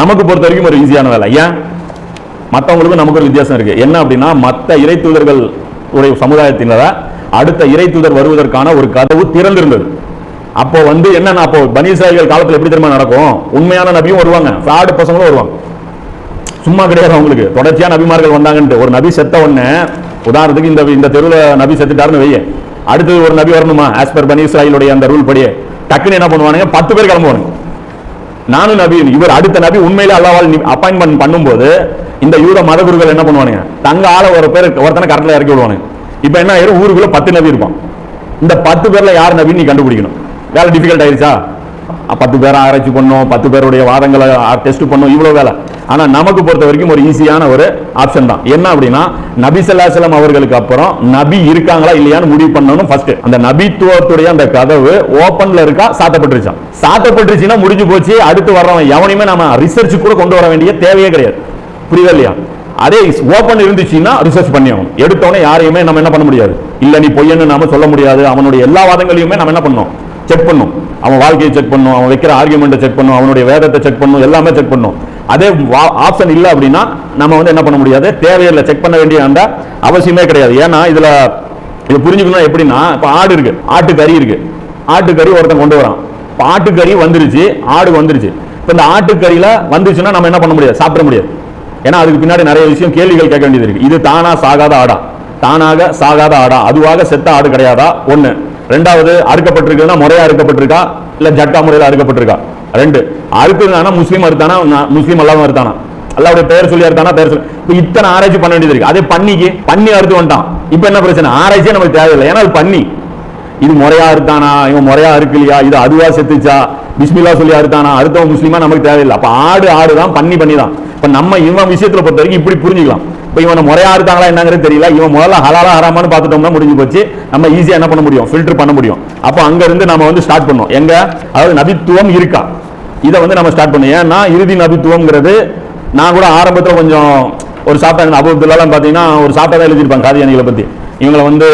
நமக்கு பொறுத்த வரைக்கும் ஒரு ஈஸியான வேலை. ஏன்? மற்றவங்களுக்கும் நமக்கு ஒரு வித்தியாசம் இருக்கு. என்ன அப்படின்னா மற்ற இறை தூதர்கள் உடைய சமுதாயத்தினர அடுத்த இறை தூதர் வருவதற்கான ஒரு கதவு திறந்திருந்தது. அப்போ வந்து என்னன்னா அப்போ பனிசாயிகள் காலத்தில் எப்படி தெரியுமா நடக்கும்? உண்மையான நபியும் வருவாங்க. ஃப்ராடு பசங்களும் வருவாங்க. சும்மா கிடையாது அவங்களுக்கு. தொடர்ச்சியான நபிமார்கள் வந்தாங்கன்ட்டு. ஒரு நபி செத்த உடனே உதாரணத்துக்கு இந்த இந்த தெருவில் நபி செத்துட்டாருன்னு வெய்ய அடுத்தது ஒரு நபி வரணுமா? ஆஸ் பர் பனி இஸ்ராயிலுடைய அந்த ரூல் படியே. டக்குன்னு என்ன பண்ணுவானுங்க? பத்து பேர் கிளம்புவானுங்க. நானும் நபி இவர் அடுத்த நபி உண்மையில அல்லாவால் அப்பாயின்மெண்ட் பண்ணும்போது இந்த யூத மதகுருக்கள் என்ன பண்ணுவானுங்க? தங்க ஆளை ஒரு பேர் ஒருத்தனை கரெக்ட்ல இறக்கி விடுவானுங்க. இப்போ என்ன ஆயிரும்? ஊருக்குள்ள பத்து நபி இருப்பான். இந்த பத்து பேர்ல யார் நபின்னு நீ கண்டுபிடிக்கணும். வேலை டிஃபிகல்ட் ஆயிருச்சா? பத்து பேரை ஆராய்ச்சி பண்ணோம் பத்து பேருடைய வாதங்களை டெஸ்ட் பண்ணோம் இவ்வளவு வேலை. ஆனா நமக்கு பொறுத்த வரைக்கும் ஒரு ஈஸியான ஒரு ஆப்ஷன் தான். என்ன அப்படின்னா நபி சல்லாசலம் அவர்களுக்கு அப்புறம் நபி இருக்காங்களா இல்லையான்னு முடிவு பண்ணணும் ஃபர்ஸ்ட் அந்த நபித்துவத்துடைய அந்த கதவு ஓப்பன்ல இருக்கா? சாத்தப்பட்டுருச்சான் சாத்தப்பட்டுருச்சுன்னா முடிஞ்சு போச்சு. அடுத்து வர்றவன் எவனையுமே நம்ம ரிசர்ச் கூட கொண்டு வர வேண்டிய தேவையே கிடையாது. புரியுதா இல்லையா அதே ஓப்பன் இருந்துச்சுன்னா ரிசர்ச் பண்ணி ஆகணும். எடுத்தோடனே யாரையுமே நம்ம என்ன பண்ண முடியாது? இல்ல நீ பொய்யன்னு நாம சொல்ல முடியாது. அவனுடைய எல்லா வாதங்களையுமே நம்ம என்ன பண்ணோம் செக் பண்ணும். அவன் வாழ்க்கையை செக் பண்ணும். அவன் வைக்கிற ஆர்குமெண்ட்டை செக் பண்ணும். அவனுடைய வேதத்தை செக் பண்ணும். எல்லாமே செக் பண்ணும். அதே ஆப்ஷன் இல்லை அப்படின்னா நம்ம வந்து என்ன பண்ண முடியாது? தேவையில்லை செக் பண்ண வேண்டிய அந்த அவசியமே கிடையாது. ஏன்னா இதுல இது புரிஞ்சுக்கணும் எப்படின்னா இப்போ ஆடு இருக்கு. ஆட்டுக்கறி இருக்கு. ஆட்டுக்கறி ஒருத்தன் கொண்டு வரான். இப்போ ஆட்டுக்கறி வந்துருச்சு. ஆடு வந்துருச்சு. இப்போ இந்த ஆட்டுக்கறியில வந்துச்சுன்னா நம்ம என்ன பண்ண முடியாது? சாப்பிட முடியாது. ஏன்னா அதுக்கு பின்னாடி நிறைய விஷயம் கேள்விகள் கேட்க வேண்டியது இருக்கு. இது தானா சாகாத ஆடா. தானாக சாகாத ஆடா. அதுவாக செத்த ஆடு கிடையாதா? ஒன்று ரெண்டாவது அறுக்கப்பட்டிருக்குன்னா முறையா அறுக்கப்பட்டிருக்கா? இல்லை ஜட்டா முறையில் அறுக்கப்பட்டிருக்கா? ரெண்டு. அறுக்குதுனா முஸ்லீம் அறுத்தானா? முஸ்லீம் அல்லாமல் அறுத்தானா? அல்லாவுடைய பெயர் சொல்லி அறுத்தானா? பெயர் சொல்லி. இப்போ இத்தனை ஆராய்ச்சி பண்ண வேண்டியது இருக்கு. அதே பண்ணிக்கு பண்ணி அறுத்து வந்துட்டான். இப்போ என்ன பிரச்சனை? ஆராய்ச்சியே நமக்கு தேவையில்லை. ஏன்னா அது பண்ணி. இது முறையா இருக்கானா இவன் முறையா இருக்கலையா இது அதுவா செத்துச்சா? பிஸ்மில்லா சொல்லி அறுத்தானா? அடுத்தவன் முஸ்லீமா நமக்கு தேவையில்லை. அப்போ ஆடு ஆடு தான் பண்ணி பண்ணி தான் இப்போ நம்ம இவன் விஷயத்தில் பொறுத்த வரைக்கும் இப்படி புரிஞ்சுக்கலாம். இப்போ இவனை முறையாக இருக்காங்களா என்னங்கிறது தெரியல. இவன் முதல்ல ஹலாலா ஹராமான்னு பார்த்துட்டோம்னா முடிஞ்சு போச்சு. நம்ம ஈஸியாக என்ன பண்ண முடியும்? ஃபில்டர் பண்ண முடியும். அப்போ அங்கேருந்து நம்ம வந்து ஸ்டார்ட் பண்ணோம். எங்க? அதாவது நபித்துவம் இருக்கா? இதை வந்து நம்ம ஸ்டார்ட் பண்ணோம். ஏன்னா இறுதி நபித்துவம்ங்கிறது நான் கூட ஆரம்பத்தில் கொஞ்சம் ஒரு சாப்பிட்டாங்க அபுத்துலாம் பார்த்தீங்கன்னா ஒரு சாப்பிட்டா தான் எழுதியிருப்பாங்க காதியானிகளை பற்றி இவங்களை வந்து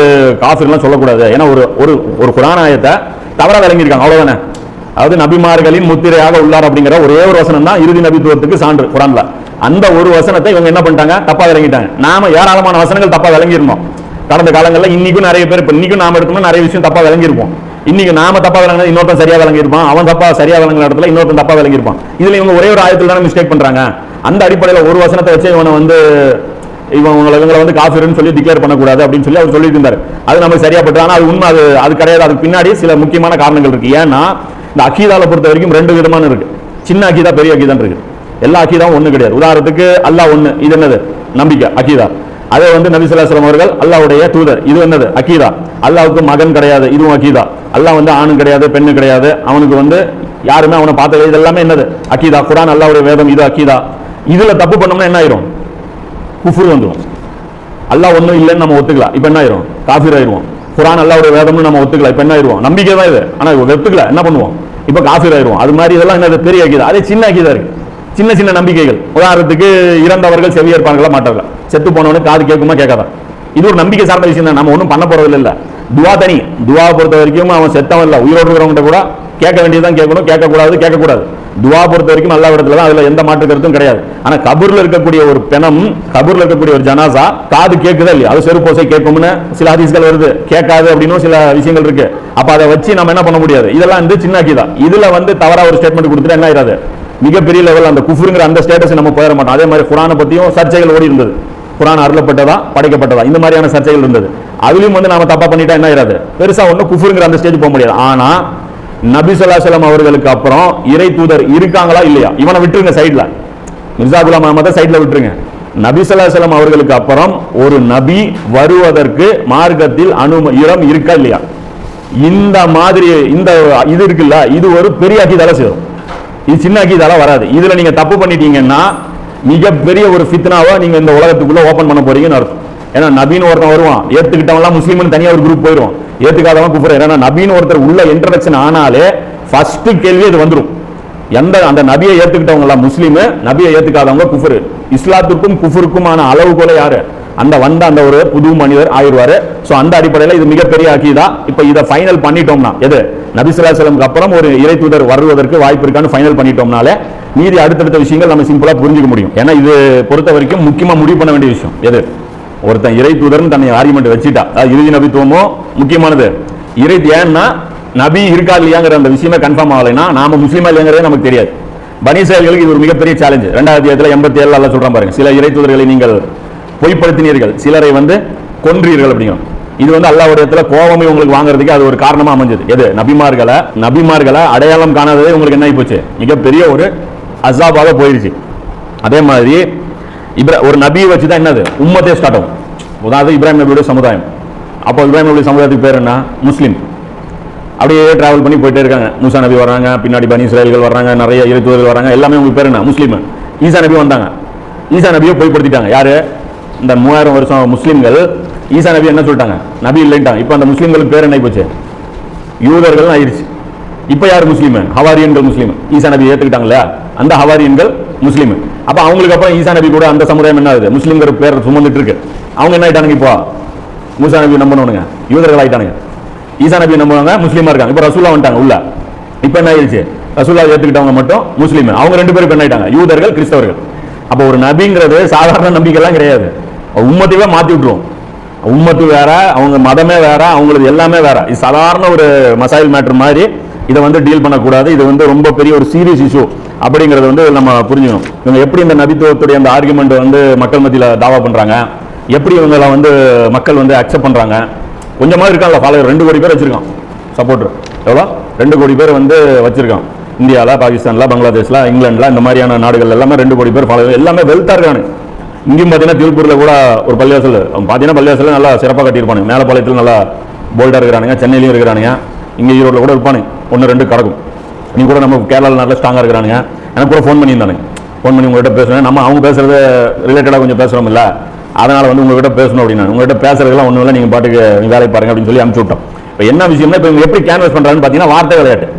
காசுலாம் சொல்லக்கூடாது. ஏன்னா ஒரு ஒரு ஒரு குரான் ஆயத்தை தவறா விளங்கியிருக்காங்க. அவ்வளோதானே அதாவது நபிமார்களின் முத்திரையாக உள்ளார் அப்படிங்கிற ஒரே ஒரு வசனம் தான் இறுதி நபித்துவத்துக்கு சான்று குரான்ல. அந்த ஒரு வசனத்தை இவங்க என்ன பண்ணிட்டாங்க? தப்பா விளங்கிட்டாங்க. நாம ஏராளமான வசனங்கள் தப்பா விளங்கியிருந்தோம். கடந்த காலங்களில் இன்னைக்கும் நிறைய பேர் இப்ப இன்னைக்கும் நாம எடுத்தோம்னா நிறைய விஷயம் தப்பா விளங்கியிருப்போம். இன்னைக்கு நாம தப்பா விளங்கினா இன்னொருத்தன் சரியா விளங்கியிருப்பான். அவன் தப்பா சரியா விளங்குற இடத்துல இன்னொருத்தன் தப்பா விளங்கியிருப்பான். இதுல இவங்க ஒரே ஒரு ஆயத்தில் தானே மிஸ்டேக் பண்றாங்க. அந்த அடிப்படையில் ஒரு வசனத்தை வச்சு இவனை வந்து இவன் உங்களை இவங்களை வந்து காஃபிர்னு சொல்லி டிக்ளேர் பண்ணக்கூடாது அப்படின்னு சொல்லி அவர் சொல்லிட்டு இருந்தார். அது நமக்கு சரியா பட்டு ஆனால் அது உண்மை அது அது கிடையாது. அதுக்கு பின்னாடி சில முக்கியமான காரணங்கள் இருக்கு. ஏன்னா இந்த அக்கீதால பொறுத்த வரைக்கும் ரெண்டு விதமான இருக்கு. சின்ன அக்கீதா பெரிய அக்கீதான் இருக்கு. எல்லா அக்கீதாவும் ஒன்றும் கிடையாது. உதாரணத்துக்கு அல்லாஹ் ஒன்று இது என்னது? நம்பிக்கை அக்கீதா அதே வந்து நபி அவர்கள் அல்லாவுடைய தூதர். இது என்னது? அக்கீதா அல்லாவுக்கு மகன் கிடையாது. இதுவும் அக்கீதா அல்லாஹ் வந்து ஆணும் கிடையாது பெண்ணு கிடையாது. அவனுக்கு வந்து யாருமே அவனை பார்த்தது இது எல்லாமே என்னது? அக்கீதா குரான் அல்லாவுடைய வேதம் இது அக்கீதா இதில் தப்பு பண்ணோம்னா என்ன ஆயிரும்? குஃபுர் வந்துடும் அல்லாஹ் ஒன்றும் இல்லைன்னு நம்ம ஒத்துக்கலாம் இப்போ என்ன ஆயிரும்? காஃபிர் ஆயிருவோம் குரான் அல்லாவுடைய வேதம்னு நம்ம ஒத்துக்கலாம் இப்போ என்ன ஆயிடுவோம்? நம்பிக்கை தான் இது ஆனால் ஒத்துக்கல என்ன பண்ணுவோம்? இப்போ காஃபிர் ஆயிருவோம் அது மாதிரி இதெல்லாம் என்ன பெரிய அக்கீதா அதே சின்ன அக்கீதா இருக்கு. சின்ன சின்ன நம்பிக்கைகள். உதாரணத்துக்கு இறந்தவர்கள் செவியேற்பார்களா மாட்டார்கள் செத்து போனவனுக்கு காது கேட்குமா கேட்காதா? இது ஒரு நம்பிக்கை சார்ந்த விஷயம் தான். நம்ம ஒன்றும் பண்ண போறது இல்லை. துவா தனி. துவா பொறுத்த வரைக்கும் அவன் செத்தவன் இல்லை. உயிரோடு இருக்கிறவங்க கூட கேட்க வேண்டியதுதான் கேட்கணும். கேட்கக்கூடாது கேட்கக்கூடாது. துவா பொறுத்த வரைக்கும் நல்ல இடத்துல தான் அதுல எந்த மாற்று கருத்தும் கிடையாது. ஆனா கபூர்ல இருக்கக்கூடிய ஒரு பிணம் கபூர்ல இருக்கக்கூடிய ஒரு ஜனாசா காது கேட்குதா இல்லையா? அது செருப்போசை கேட்கும்னு சில ஹதீஸ்கள் வருது. கேட்காது அப்படின்னு சில விஷயங்கள் இருக்கு. அப்ப அதை வச்சு நம்ம என்ன பண்ண முடியாது? இதெல்லாம் வந்து சின்ன தான் இதுல வந்து தவறா ஒரு ஸ்டேட்மெண்ட் கொடுத்துட்டு என்ன ஆயிராது? மிகப்பெரிய லெவல் அந்த குஃபுருங்கிற அந்த ஸ்டேட்டஸ் நம்ம போயிட மாட்டோம். அதே மாதிரி குரானை பத்தியும் சர்ச்சைகள் ஓடி இருந்தது. குரான் அருளப்பட்டதா படைக்கப்பட்டதா? இந்த மாதிரியான சர்ச்சைகள் இருந்தது. அதுலயும் வந்து நாம தப்பா பண்ணிட்டா என்ன ஆயிராது? பெருசா ஒண்ணு குஃபுருங்கிற அந்த ஸ்டேஜ் போக முடியாது. ஆனா நபி ஸல்லல்லாஹு அவர்களுக்கு அப்புறம் இறை தூதர் இருக்காங்களா இல்லையா? இவனை விட்டுருங்க சைடில் மிர்சா குலாம் அஹமதை சைடில் விட்டுருங்க. நபி ஸல்லல்லாஹு அவர்களுக்கு அப்புறம் ஒரு நபி வருவதற்கு மார்க்கத்தில் அனும இடம் இருக்கா இல்லையா? இந்த மாதிரி இந்த இது இருக்குல்ல இது ஒரு பெரிய அகிதால சேரும். இது சின்ன அகிதால வராது. இதுல நீங்க தப்பு பண்ணிட்டீங்கன்னா மிகப்பெரிய ஒரு ஃபித்னாவை நீங்க இந்த உலகத்துக்குள்ள ஓபன் பண்ண போறீங்கன்னு அர்த்தம். ஏன்னா நபீன் ஒருத்தன் வருவான். ஏத்துக்கிட்டவங்களாம் முஸ்லீம்னு தனியாக ஒரு குரூப் போயிடும் ஏத்துக்காதவன் குஃபர் ஏன்னா நபீன் ஒருத்தர் உள்ள இன்ட்ரடக்ஷன் ஆனாலே ஃபர்ஸ்ட் கேள்வி இது வந்துடும் எந்த அந்த நபியை ஏத்துக்கிட்டவங்களா முஸ்லீமு முஸ்லீம் நபியை ஏத்துக்காதவங்க குஃபரு. இஸ்லாத்துக்கும் குஃபருக்குமான அளவுகோல யாரு? அந்த வந்த அந்த ஒரு புது மனிதர் ஆயிடுவாரு. ஸோ அந்த அடிப்படையில் இது மிகப்பெரிய அக்கீதா இப்போ இதை ஃபைனல் பண்ணிட்டோம்னா எது? நபிசுல்லாசலமுக்கு அப்புறம் ஒரு இறை தூதர் வருவதற்கு வாய்ப்பு இருக்கான்னு ஃபைனல் பண்ணிட்டோம்னாலே மீதி அடுத்தடுத்த விஷயங்கள் நம்ம சிம்பிளாக புரிஞ்சுக்க முடியும். ஏன்னா இது பொறுத்த வரைக்கும் முக்கியமாக முடிவு பண்ண வேண்டிய விஷயம். எது? ஒருத்தன் இறை தூதர்னு தன்னை ஆர்குமெண்ட் வச்சுட்டா அது இறுதி நபித்துவமோ? முக்கியமானது. இறை ஏன்னா நபி இருக்கா இல்லையாங்கிற அந்த விஷயமே கன்ஃபார்ம் ஆகலைன்னா நாம முஸ்லீமா இல்லையாங்கிறதே நமக்கு தெரியாது. பனி செயல்களுக்கு இது ஒரு மிகப்பெரிய சேலஞ்சு ரெண்டாயிரத்தி ஏழுல எண்பத்தி ஏழு அல்ல சொல்றான் பாருங்க சில இறை தூதர்களை நீங்கள் பொய்ப்படுத்தினீர்கள். சிலரை வந்து கொன்றீர்கள் அப்படிங்கிறோம். இது வந்து அல்லாஹ்வுடைய கோபமே உங்களுக்கு வாங்குறதுக்கு அது ஒரு காரணமா அமைஞ்சது. எது? நபிமார்களை? நபிமார்களை? அடையாளம் காணாததே உங்களுக்கு என்ன ஆகி போச்சு? மிகப்பெரிய ஒரு அசாபாக போயிருச்சு. அதே மாதிரி இப்ரா ஒரு நபியை வச்சு தான் என்னது? உம்மத்தே ஸ்டார்ட் ஆகும். உதாரணத்துக்கு இப்ராஹிம் நபியுடைய சமுதாயம். அப்போ இப்ராஹிம் நபியுடைய சமுதாயத்துக்கு பேர் என்ன? முஸ்லீம். அப்படியே டிராவல் பண்ணி போயிட்டே இருக்காங்க. மூசா நபி வர்றாங்க பின்னாடி பனி இஸ்ரேல்கள் வர்றாங்க நிறைய இறைத்துவர்கள் வர்றாங்க எல்லாமே உங்களுக்கு பேர் என்ன? முஸ்லீம். ஈசா நபி வந்தாங்க. ஈசா நபியை போய்படுத்திட்டாங்க யாரு? இந்த மூவாயிரம் வருஷம் முஸ்லீம்கள். ஈசா நபி என்ன சொல்லிட்டாங்க? நபி இல்லைன்ட்டாங்க. இப்போ அந்த முஸ்லீம்களுக்கு பேர் என்ன போச்சு? யூதர்கள் ஆயிடுச்சு. இப்போ யார் முஸ்லீம்? ஹவாரியன்கள் முஸ்லீம். ஈசா நபி ஏற்றுக்கிட்டாங்களா அந்த ஹவாரியன்கள் முஸ்லீம். அப்போ அவங்களுக்கு அப்புறம் ஈசா நபி கூட அந்த சமுதாயம் என்ன ஆகுது? முஸ்லீம்கிற பேர் சுமந்துட்டு இருக்கு. அவங்க என்ன ஆயிட்டானுங்க இப்போ? மூசா நபி நம்பணுங்க யூதர்கள் ஆயிட்டானுங்க. ஈசா நபி நம்புவாங்க முஸ்லீமா இருக்காங்க. இப்போ ரசூலா வந்துட்டாங்க உள்ள. இப்போ என்ன ஆயிடுச்சு? ரசூலா ஏற்றுக்கிட்டவங்க மட்டும் முஸ்லீம். அவங்க ரெண்டு பேரும் இப்ப என்ன ஆயிட்டாங்க? யூதர்கள் கிறிஸ்தவர்கள். அப்போ ஒரு நபிங்கிறது சாதாரண நம்பிக்கைலாம் கிடையாது. உம்மத்தையே மாத்தி விட்டுருவோம் உம்மத்து வேற அவங்க மதமே வேற அவங்களுக்கு எல்லாமே வேற. இது சாதாரண ஒரு மசாயில் மேட்ரு மாதிரி இதை வந்து டீல் பண்ணக்கூடாது. இது வந்து ரொம்ப பெரிய ஒரு சீரியஸ் இஷ்யூ அப்படிங்கிறத வந்து நம்ம புரிஞ்சுக்கணும். இவங்க எப்படி இந்த நபித்துவத்துடைய அந்த ஆர்குமெண்ட் வந்து மக்கள் மத்தியில் தாவா பண்ணுறாங்க எப்படி இவங்கெல்லாம் வந்து மக்கள் வந்து அக்செப்ட் பண்ணுறாங்க கொஞ்சமாக இருக்கான்ல ஃபாலோவர் ரெண்டு கோடி பேர் வச்சுருக்கான். சப்போர்ட்டர் எவ்வளோ? ரெண்டு கோடி பேர் வந்து வச்சுருக்கான். இந்தியாவில் பாகிஸ்தானில் பங்களாதேஷ்ல இங்கிலாண்டில் இந்த மாதிரியான நாடுகள் எல்லாமே ரெண்டு கோடி பேர் ஃபாலோவர் எல்லாமே வெல்த்தாக இருக்கானு. இங்கேயும் பார்த்தீங்கன்னா திருப்பூரில் கூட ஒரு பள்ளிவாசல். பார்த்தீங்கன்னா பள்ளியாசலில் நல்லா சிறப்பாக கட்டியிருப்பானுங்க. மேலப்பாளையத்தில் நல்லா போல்டாக இருக்கிறானுங்க. சென்னையிலையும் இருக்கிறானுங்க. இங்கே ஈரோட்டில் கூட இருப்பானுங்க. ஒன்று ரெண்டு கிடக்கும். நீ கூட நம்ம கேரளாவில் நல்லா ஸ்ட்ராங்காக இருக்கிறானுங்க. எனக்கு கூட ஃபோன் பண்ணியிருந்தானுங்க. ஃபோன் பண்ணி உங்கள்கிட்ட பேசுகிறேன் நம்ம அவங்க பேசுறது ரிலேட்டடாக கொஞ்சம் பேசுகிறோம் இல்லை அதனால் வந்து உங்கள்கிட்ட பேசணும் அப்படின்னா உங்கள்கிட்ட பேசுறதுலாம் ஒன்றும் இல்லை. நீங்கள் பாட்டுக்கு வேலை பாருங்க அப்படின்னு சொல்லி அனுப்பிச்சு விட்டோம். இப்போ என்ன விஷயம்னா இப்போ இவங்க எப்படி கேன்வஸ் பண்ணுறான்னு பார்த்தீங்கன்னா வார்த்தை விளையாட்டு.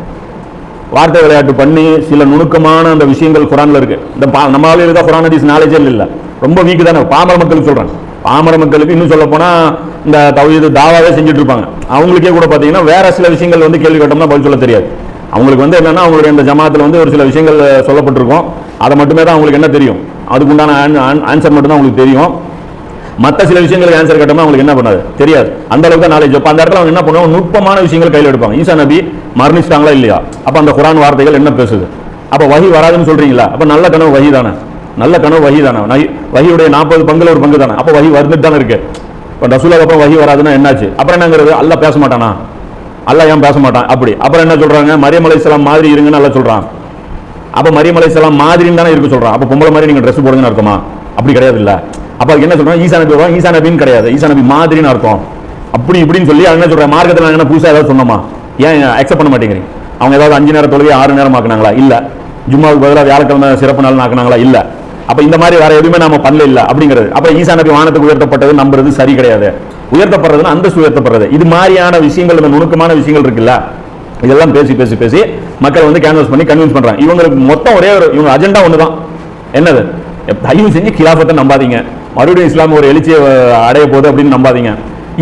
வார்த்தை விளையாட்டு பண்ணி சில நுணுக்கமான அந்த விஷயங்கள் குரான்ல இருக்குது இந்த பா- நம்ம இருந்தால் குரான் ஹதீஸ் நாலேஜே இல்லை. ரொம்ப வீக்கு தானே. பாமர மக்களுக்கு சொல்கிறேன் பாமர மக்களுக்கு இன்னும் சொல்ல போனா இந்த தௌஹீது தாவாவே செஞ்சுட்டு இருப்பாங்க அவங்களுக்கே கூட பார்த்தீங்கன்னா வேற சில விஷயங்கள் வந்து கேள்வி கேட்டோம்னா பதில் சொல்ல தெரியாது. அவங்களுக்கு வந்து என்னன்னா அவங்களுடைய இந்த ஜமாத்தில் வந்து ஒரு சில விஷயங்கள் சொல்லப்பட்டிருக்கும். அதை மட்டுமே தான் அவங்களுக்கு என்ன தெரியும்? அதுக்குண்டான ஆன்சர் மட்டும்தான் அவங்களுக்கு தெரியும். மற்ற சில விஷயங்களுக்கு ஆன்சர் கேட்டோம்னா அவங்களுக்கு என்ன பண்ணாது? தெரியாது. அந்த அளவுக்கு நாலேஜ் அப்போ அந்த இடத்துல அவங்க என்ன பண்ணுவாங்க? நுட்பமான விஷயங்கள் கையில் எடுப்பாங்க. ஈசா நபி மரணிச்சிட்டாங்களா இல்லையா? அப்போ அந்த குரான் வார்த்தைகள் என்ன பேசுது? அப்போ வகி வராதுன்னு சொல்றீங்களா? அப்போ நல்ல கனவு வகி தானே? நல்ல கனவு வகி தானே. வகியுடைய நாற்பது பங்குல ஒரு பங்கு தானே. அப்போ வகி வந்துட்டு தானே இருக்கு. இப்போ ரசூலுக்கு அப்புறம் வகி வராதுன்னா என்னாச்சு? அப்புறம் என்னங்கிறது? அல்ல பேச மாட்டானா? அல்ல ஏன் பேச மாட்டான்? அப்படி. அப்புறம் என்ன சொல்றாங்க? மரியம் அலைஹிஸ்ஸலாம் மாதிரி இருங்கன்னு நல்லா சொல்றான். அப்போ மரியம் அலைஹிஸ்ஸலாம் மாதிரின்னு தானே இருக்க சொல்றான். அப்போ பொம்பளை மாதிரி நீங்க ட்ரெஸ் போடுங்கன்னு அர்த்தமா? அப்படி கிடையாது இல்லை. அப்போ அதுக்கு என்ன சொல்றாங்க ஈசா நபி வருவாங்க ஈசா நபின்னு கிடையாது. ஈசா நபி மாதிரின்னு அர்த்தம். அப்படி இப்படின்னு சொல்லி என்ன சொல்றாங்க மார்க்கத்தில் நாங்க என்ன புதுசாக ஏதாவது சொன்னோமா? ஏன் அக்செப்ட் பண்ண மாட்டேங்கிறீங்க? அவங்க ஏதாவது அஞ்சு நேரம் தொழுகை ஆறு நேரம் ஆக்குனாங்களா? இல்லை. ஜும்மாவுக்கு பதிலாக வியாழக்கிழமை சிறப்பு நாள் ஆக்குனாங்களா? இல்லை. அப்ப இந்த மாதிரி வேற எதுவுமே நம்ம பண்ணல இல்ல அப்படிங்கிறது. அப்ப ஈசா நபி வானத்துக்கு உயர்த்தப்பட்டது நம்புறது சரி கிடையாது. உயர்த்தப்படுறதுன்னா அந்தஸ்து உயர்த்தப்படுறது. இது மாதிரியான விஷயங்கள் இந்த நுணுக்கமான விஷயங்கள் இருக்குல்ல? இதெல்லாம் பேசி பேசி பேசி மக்கள் வந்து கேன்வஸ் பண்ணி கன்வின்ஸ் பண்றாங்க. இவங்களுக்கு மொத்தம் ஒரே ஒரு இவங்க அஜெண்டா ஒண்ணுதான். என்னது? தயவு செஞ்சு கிலாஃபத்தை நம்பாதீங்க. மறுபடியும் இஸ்லாம் ஒரு எழுச்சியை அடைய போகுது அப்படின்னு நம்பாதீங்க.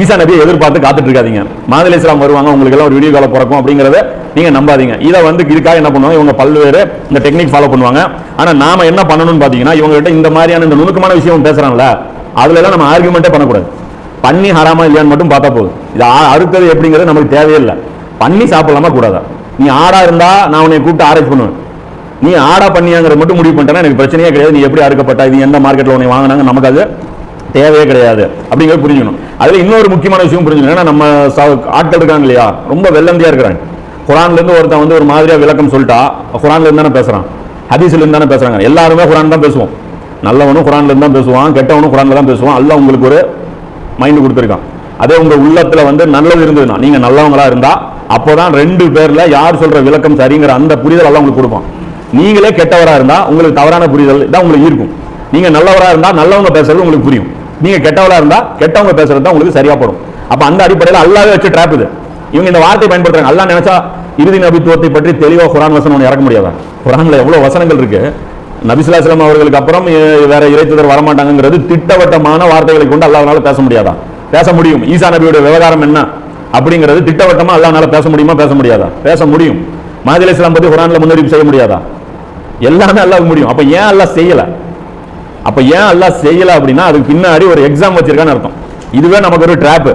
ஈசா நபியை எதிர்பார்த்து காத்துட்டு இருக்காதீங்க மாதல் இஸ்லாம் வருவாங்க உங்களுக்கு எல்லாம் ஒரு வீடியோ கால பிறக்கும் அப்படிங்கிறத நீங்க நம்பாதீங்க. இதை வந்து இதுக்காக என்ன பண்ணுவாங்க? இவங்க பல்வேறு இந்த டெக்னிக் ஃபாலோ பண்ணுவாங்க. ஆனா நாம என்ன பண்ணணும்னு பாத்தீங்கன்னா இவங்க கிட்ட இந்த மாதிரியான இந்த நுணுக்கமான விஷயம் பேசுறாங்கல்ல அதுல எல்லாம் நம்ம ஆர்குமெண்ட்டே பண்ணக்கூடாது. பண்ணி ஹராமா இல்லையான்னு மட்டும் பார்த்தா போதும். இது அறுத்தது எப்படிங்கிறது நமக்கு தேவையில்லை. பண்ணி சாப்பிடலாமா கூடாதா? நீ ஆடா இருந்தா நான் உன்னை கூப்பிட்டு ஆராய்ச்சி பண்ணுவேன். நீ ஆடா பண்ணியாங்கிறத மட்டும் முடிவு பண்ணிட்டேன்னா எனக்கு பிரச்சனையே கிடையாது. நீ எப்படி அறுக்கப்பட்ட இது எந்த மார்க்கெட்ல உன்னை வாங்கினாங்க நமக்கு அது தேவையே கிடையாது. அப்படிங்கிறத புரிஞ்சுக்கணும். அதில் இன்னொரு முக்கியமான விஷயம் புரிஞ்சுக்கணும். ஏன்னா நம்ம ச- ஆட்கள் இருக்காங்க இல்லையா? ரொம்ப வெள்ளந்தியாக இருக்கிறாங்க. குரான்லேருந்து ஒருத்தன் வந்து ஒரு மாதிரியாக விளக்கம் சொல்லிட்டா குரான்லேருந்து தானே பேசுகிறான் ஹதீஸ்லேருந்து தானே பேசுகிறாங்க எல்லாருமே குரான் தான் பேசுவோம். நல்லவனும் குரான்லேருந்து தான் பேசுவான் கெட்டவனும் குரானில் தான் பேசுவான். அல்ல உங்களுக்கு ஒரு மைண்டு கொடுத்துருக்கான். அதே உங்கள் உள்ளத்தில் வந்து நல்லது இருந்ததுன்னா நீங்க நல்லவங்களா அப்போ தான் ரெண்டு பேரில் யார் சொல்கிற விளக்கம் சரிங்கிற அந்த புரிதல் எல்லாம் உங்களுக்கு கொடுப்பான். நீங்களே கெட்டவராக இருந்தால் உங்களுக்கு தவறான புரிதல் தான் உங்களுக்கு இருக்கும். நீங்கள் நல்லவராக இருந்தால் நல்லவங்க பேசுறது உங்களுக்கு புரியும். நீங்க கெட்டவளா இருந்தா கெட்டவங்க பேசுறது தான் உங்களுக்கு சரியா படும். அப்ப அந்த அடிப்படையில் அல்லாவே வச்சு ட்ராப் இது. இவங்க இந்த வார்த்தை பயன்படுத்துறாங்க. அல்லா நினைச்சா இறுதி நபித்துவத்தை பற்றி தெளிவா குரான் வசனம் ஒன்று இறக்க முடியாதா? குரான்ல எவ்வளவு வசனங்கள் இருக்கு? நபிசுலாஸ்லாம் அவர்களுக்கு அப்புறம் வேற இறைத்துதர் வரமாட்டாங்கிறது திட்டவட்டமான வார்த்தைகளை கொண்டு அல்லாவனால பேச முடியாதா? பேச முடியும். ஈசா நபியோட விவகாரம் என்ன? அப்படிங்கிறது திட்டவட்டமா அல்லாஹ்னால பேச முடியுமா பேச முடியாதா? பேச முடியும். மாதிரி இஸ்லாம் பத்தி குரான்ல முன்னறிவிப்பு செய்ய முடியாதா? எல்லாமே அல்லாவுக்கு முடியும். அப்ப ஏன் அல்லா செய்யல? அப்போ ஏன் அல்லாஹ் செய்யல அப்படின்னா அதுக்கு பின்னாடி ஒரு எக்ஸாம் வச்சிருக்கான்னு அர்த்தம். இதுவே நமக்கு ஒரு ட்ராப்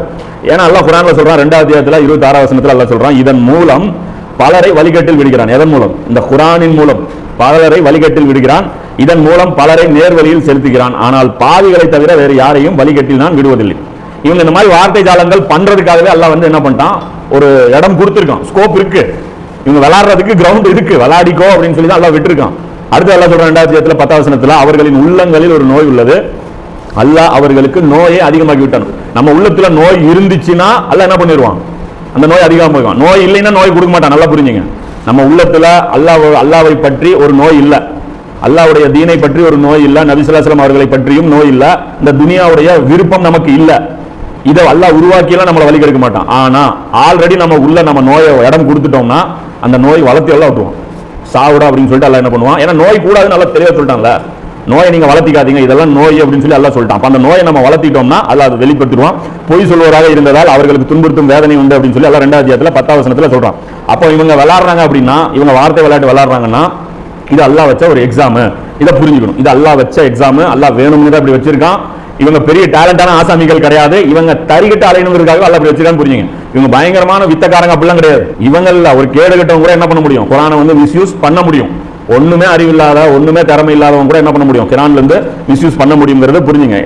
ஏன்னா அல்லாஹ் குரான்ல சொல்றான் ரெண்டாவது அத்தியாயத்துல இருபத்தி ஆறாவது வசனத்தில் அல்லாஹ் சொல்றான் இதன் மூலம் பலரை வழிகட்டில் விடுகிறான். எதன் மூலம்? இந்த குரானின் மூலம். பலரை வழிகட்டில் விடுகிறான். இதன் மூலம் பலரை நேர்வழியில் செலுத்துகிறான். ஆனால் பாவிகளை தவிர வேறு யாரையும் வழிகட்டில் நான் விடுவதில்லை. இவங்க இந்த மாதிரி வார்த்தை ஜாலங்கள் பண்றதுக்காகவே அல்லாஹ் வந்து என்ன பண்ணிட்டான்? ஒரு இடம் கொடுத்துருக்கான். ஸ்கோப் இருக்கு. இவங்க விளாடுறதுக்கு கிரவுண்ட் இருக்கு. விளாடிக்கோ அப்படின்னு சொல்லி தான் அல்லாஹ் விட்டுருக்கான். அடுத்து அல்லா சொல்ற ரெண்டாயிரத்தி எட்டுல அவர்களின் உள்ளங்களில் ஒரு நோய் உள்ளது. அல்லாஹ் அவர்களுக்கு நோயை அதிகமாக்கி விட்டான். நம்ம உள்ளத்துல நோய் இருந்துச்சுன்னா அல்ல என்ன பண்ணிடுவான்? அந்த நோய் அதிகமாகும் நோய் இல்லைன்னா நோய் கொடுக்க மாட்டான். நல்லா புரிஞ்சுங்க. நம்ம உள்ளத்துல அல்லாஹ் அல்லாவை பற்றி ஒரு நோய் இல்லை. அல்லாவுடைய தீனை பற்றி ஒரு நோய் இல்ல. நபிசுல்லாஸ்லாம் அவர்களை பற்றியும் நோய் இல்ல. இந்த துனியாவுடைய விருப்பம் நமக்கு இல்ல. இதை அல்லா உருவாக்கியெல்லாம் நம்மளை வழி கெடுக்க மாட்டான். ஆனா ஆல்ரெடி நம்ம உள்ள நம்ம நோயை இடம் கொடுத்துட்டோம்னா அந்த நோய் வளர்த்தி எல்லாம் விட்டுருவோம் சாவுடா அப்படின்னு சொல்லிட்டு எல்லாம் என்ன பண்ணுவான்? ஏன்னா நோய் கூடாதுன்னு நல்லா தெளிவாக சொல்லிட்டான்ல. நோயை நீங்கள் வளர்த்திக்காதீங்க. இதெல்லாம் நோய் அப்படின்னு சொல்லி எல்லாம் சொல்லிட்டான். அப்ப அந்த நோயை நம்ம வளர்த்திட்டோம்னா அல்லாஹ் அதை வெளிப்படுத்திடுவான். பொய் சொல்வராக இருந்ததால் அவர்களுக்கு துன்புறுத்தும் வேதனை உண்டு அப்படின்னு சொல்லி எல்லாம் ரெண்டாவது அத்தியாயத்துல பத்தாவது வசனத்துல அப்போ இவங்க விளாட்றாங்க அப்படின்னா இவங்க வார்த்தை விளையாட்டு விளாட்றாங்கன்னா இது அல்லா வச்ச ஒரு எக்ஸாமு இதை புரிஞ்சுக்கணும். இது அல்லா வச்ச எக்ஸாமு அல்லா வேணும்னு தான் அப்படி வச்சிருக்கான். இவங்க பெரிய டேலண்டான ஆசாமிகள் கிடையாது. இவங்க தறிகிட்ட அலையணுங்கிறதுக்காக அல்லாஹ் அப்படி வச்சிருக்கான்னு புரிஞ்சுங்க. இவங்க பயங்கரமான வித்தக்காரங்க அப்படிலாம் கிடையாது. இவங்கல்ல ஒரு கேடு கட்டவங்க கூட என்ன பண்ண முடியும்? குரானை வந்து மிஸ்யூஸ் பண்ண முடியும். ஒண்ணுமே அறிவில்லாத ஒண்ணுமே திறமை இல்லாதவங்க கூட என்ன பண்ண முடியும்? குரான்ல இருந்து மிஸ்யூஸ் பண்ண முடியுங்கிறத புரிஞ்சுங்க.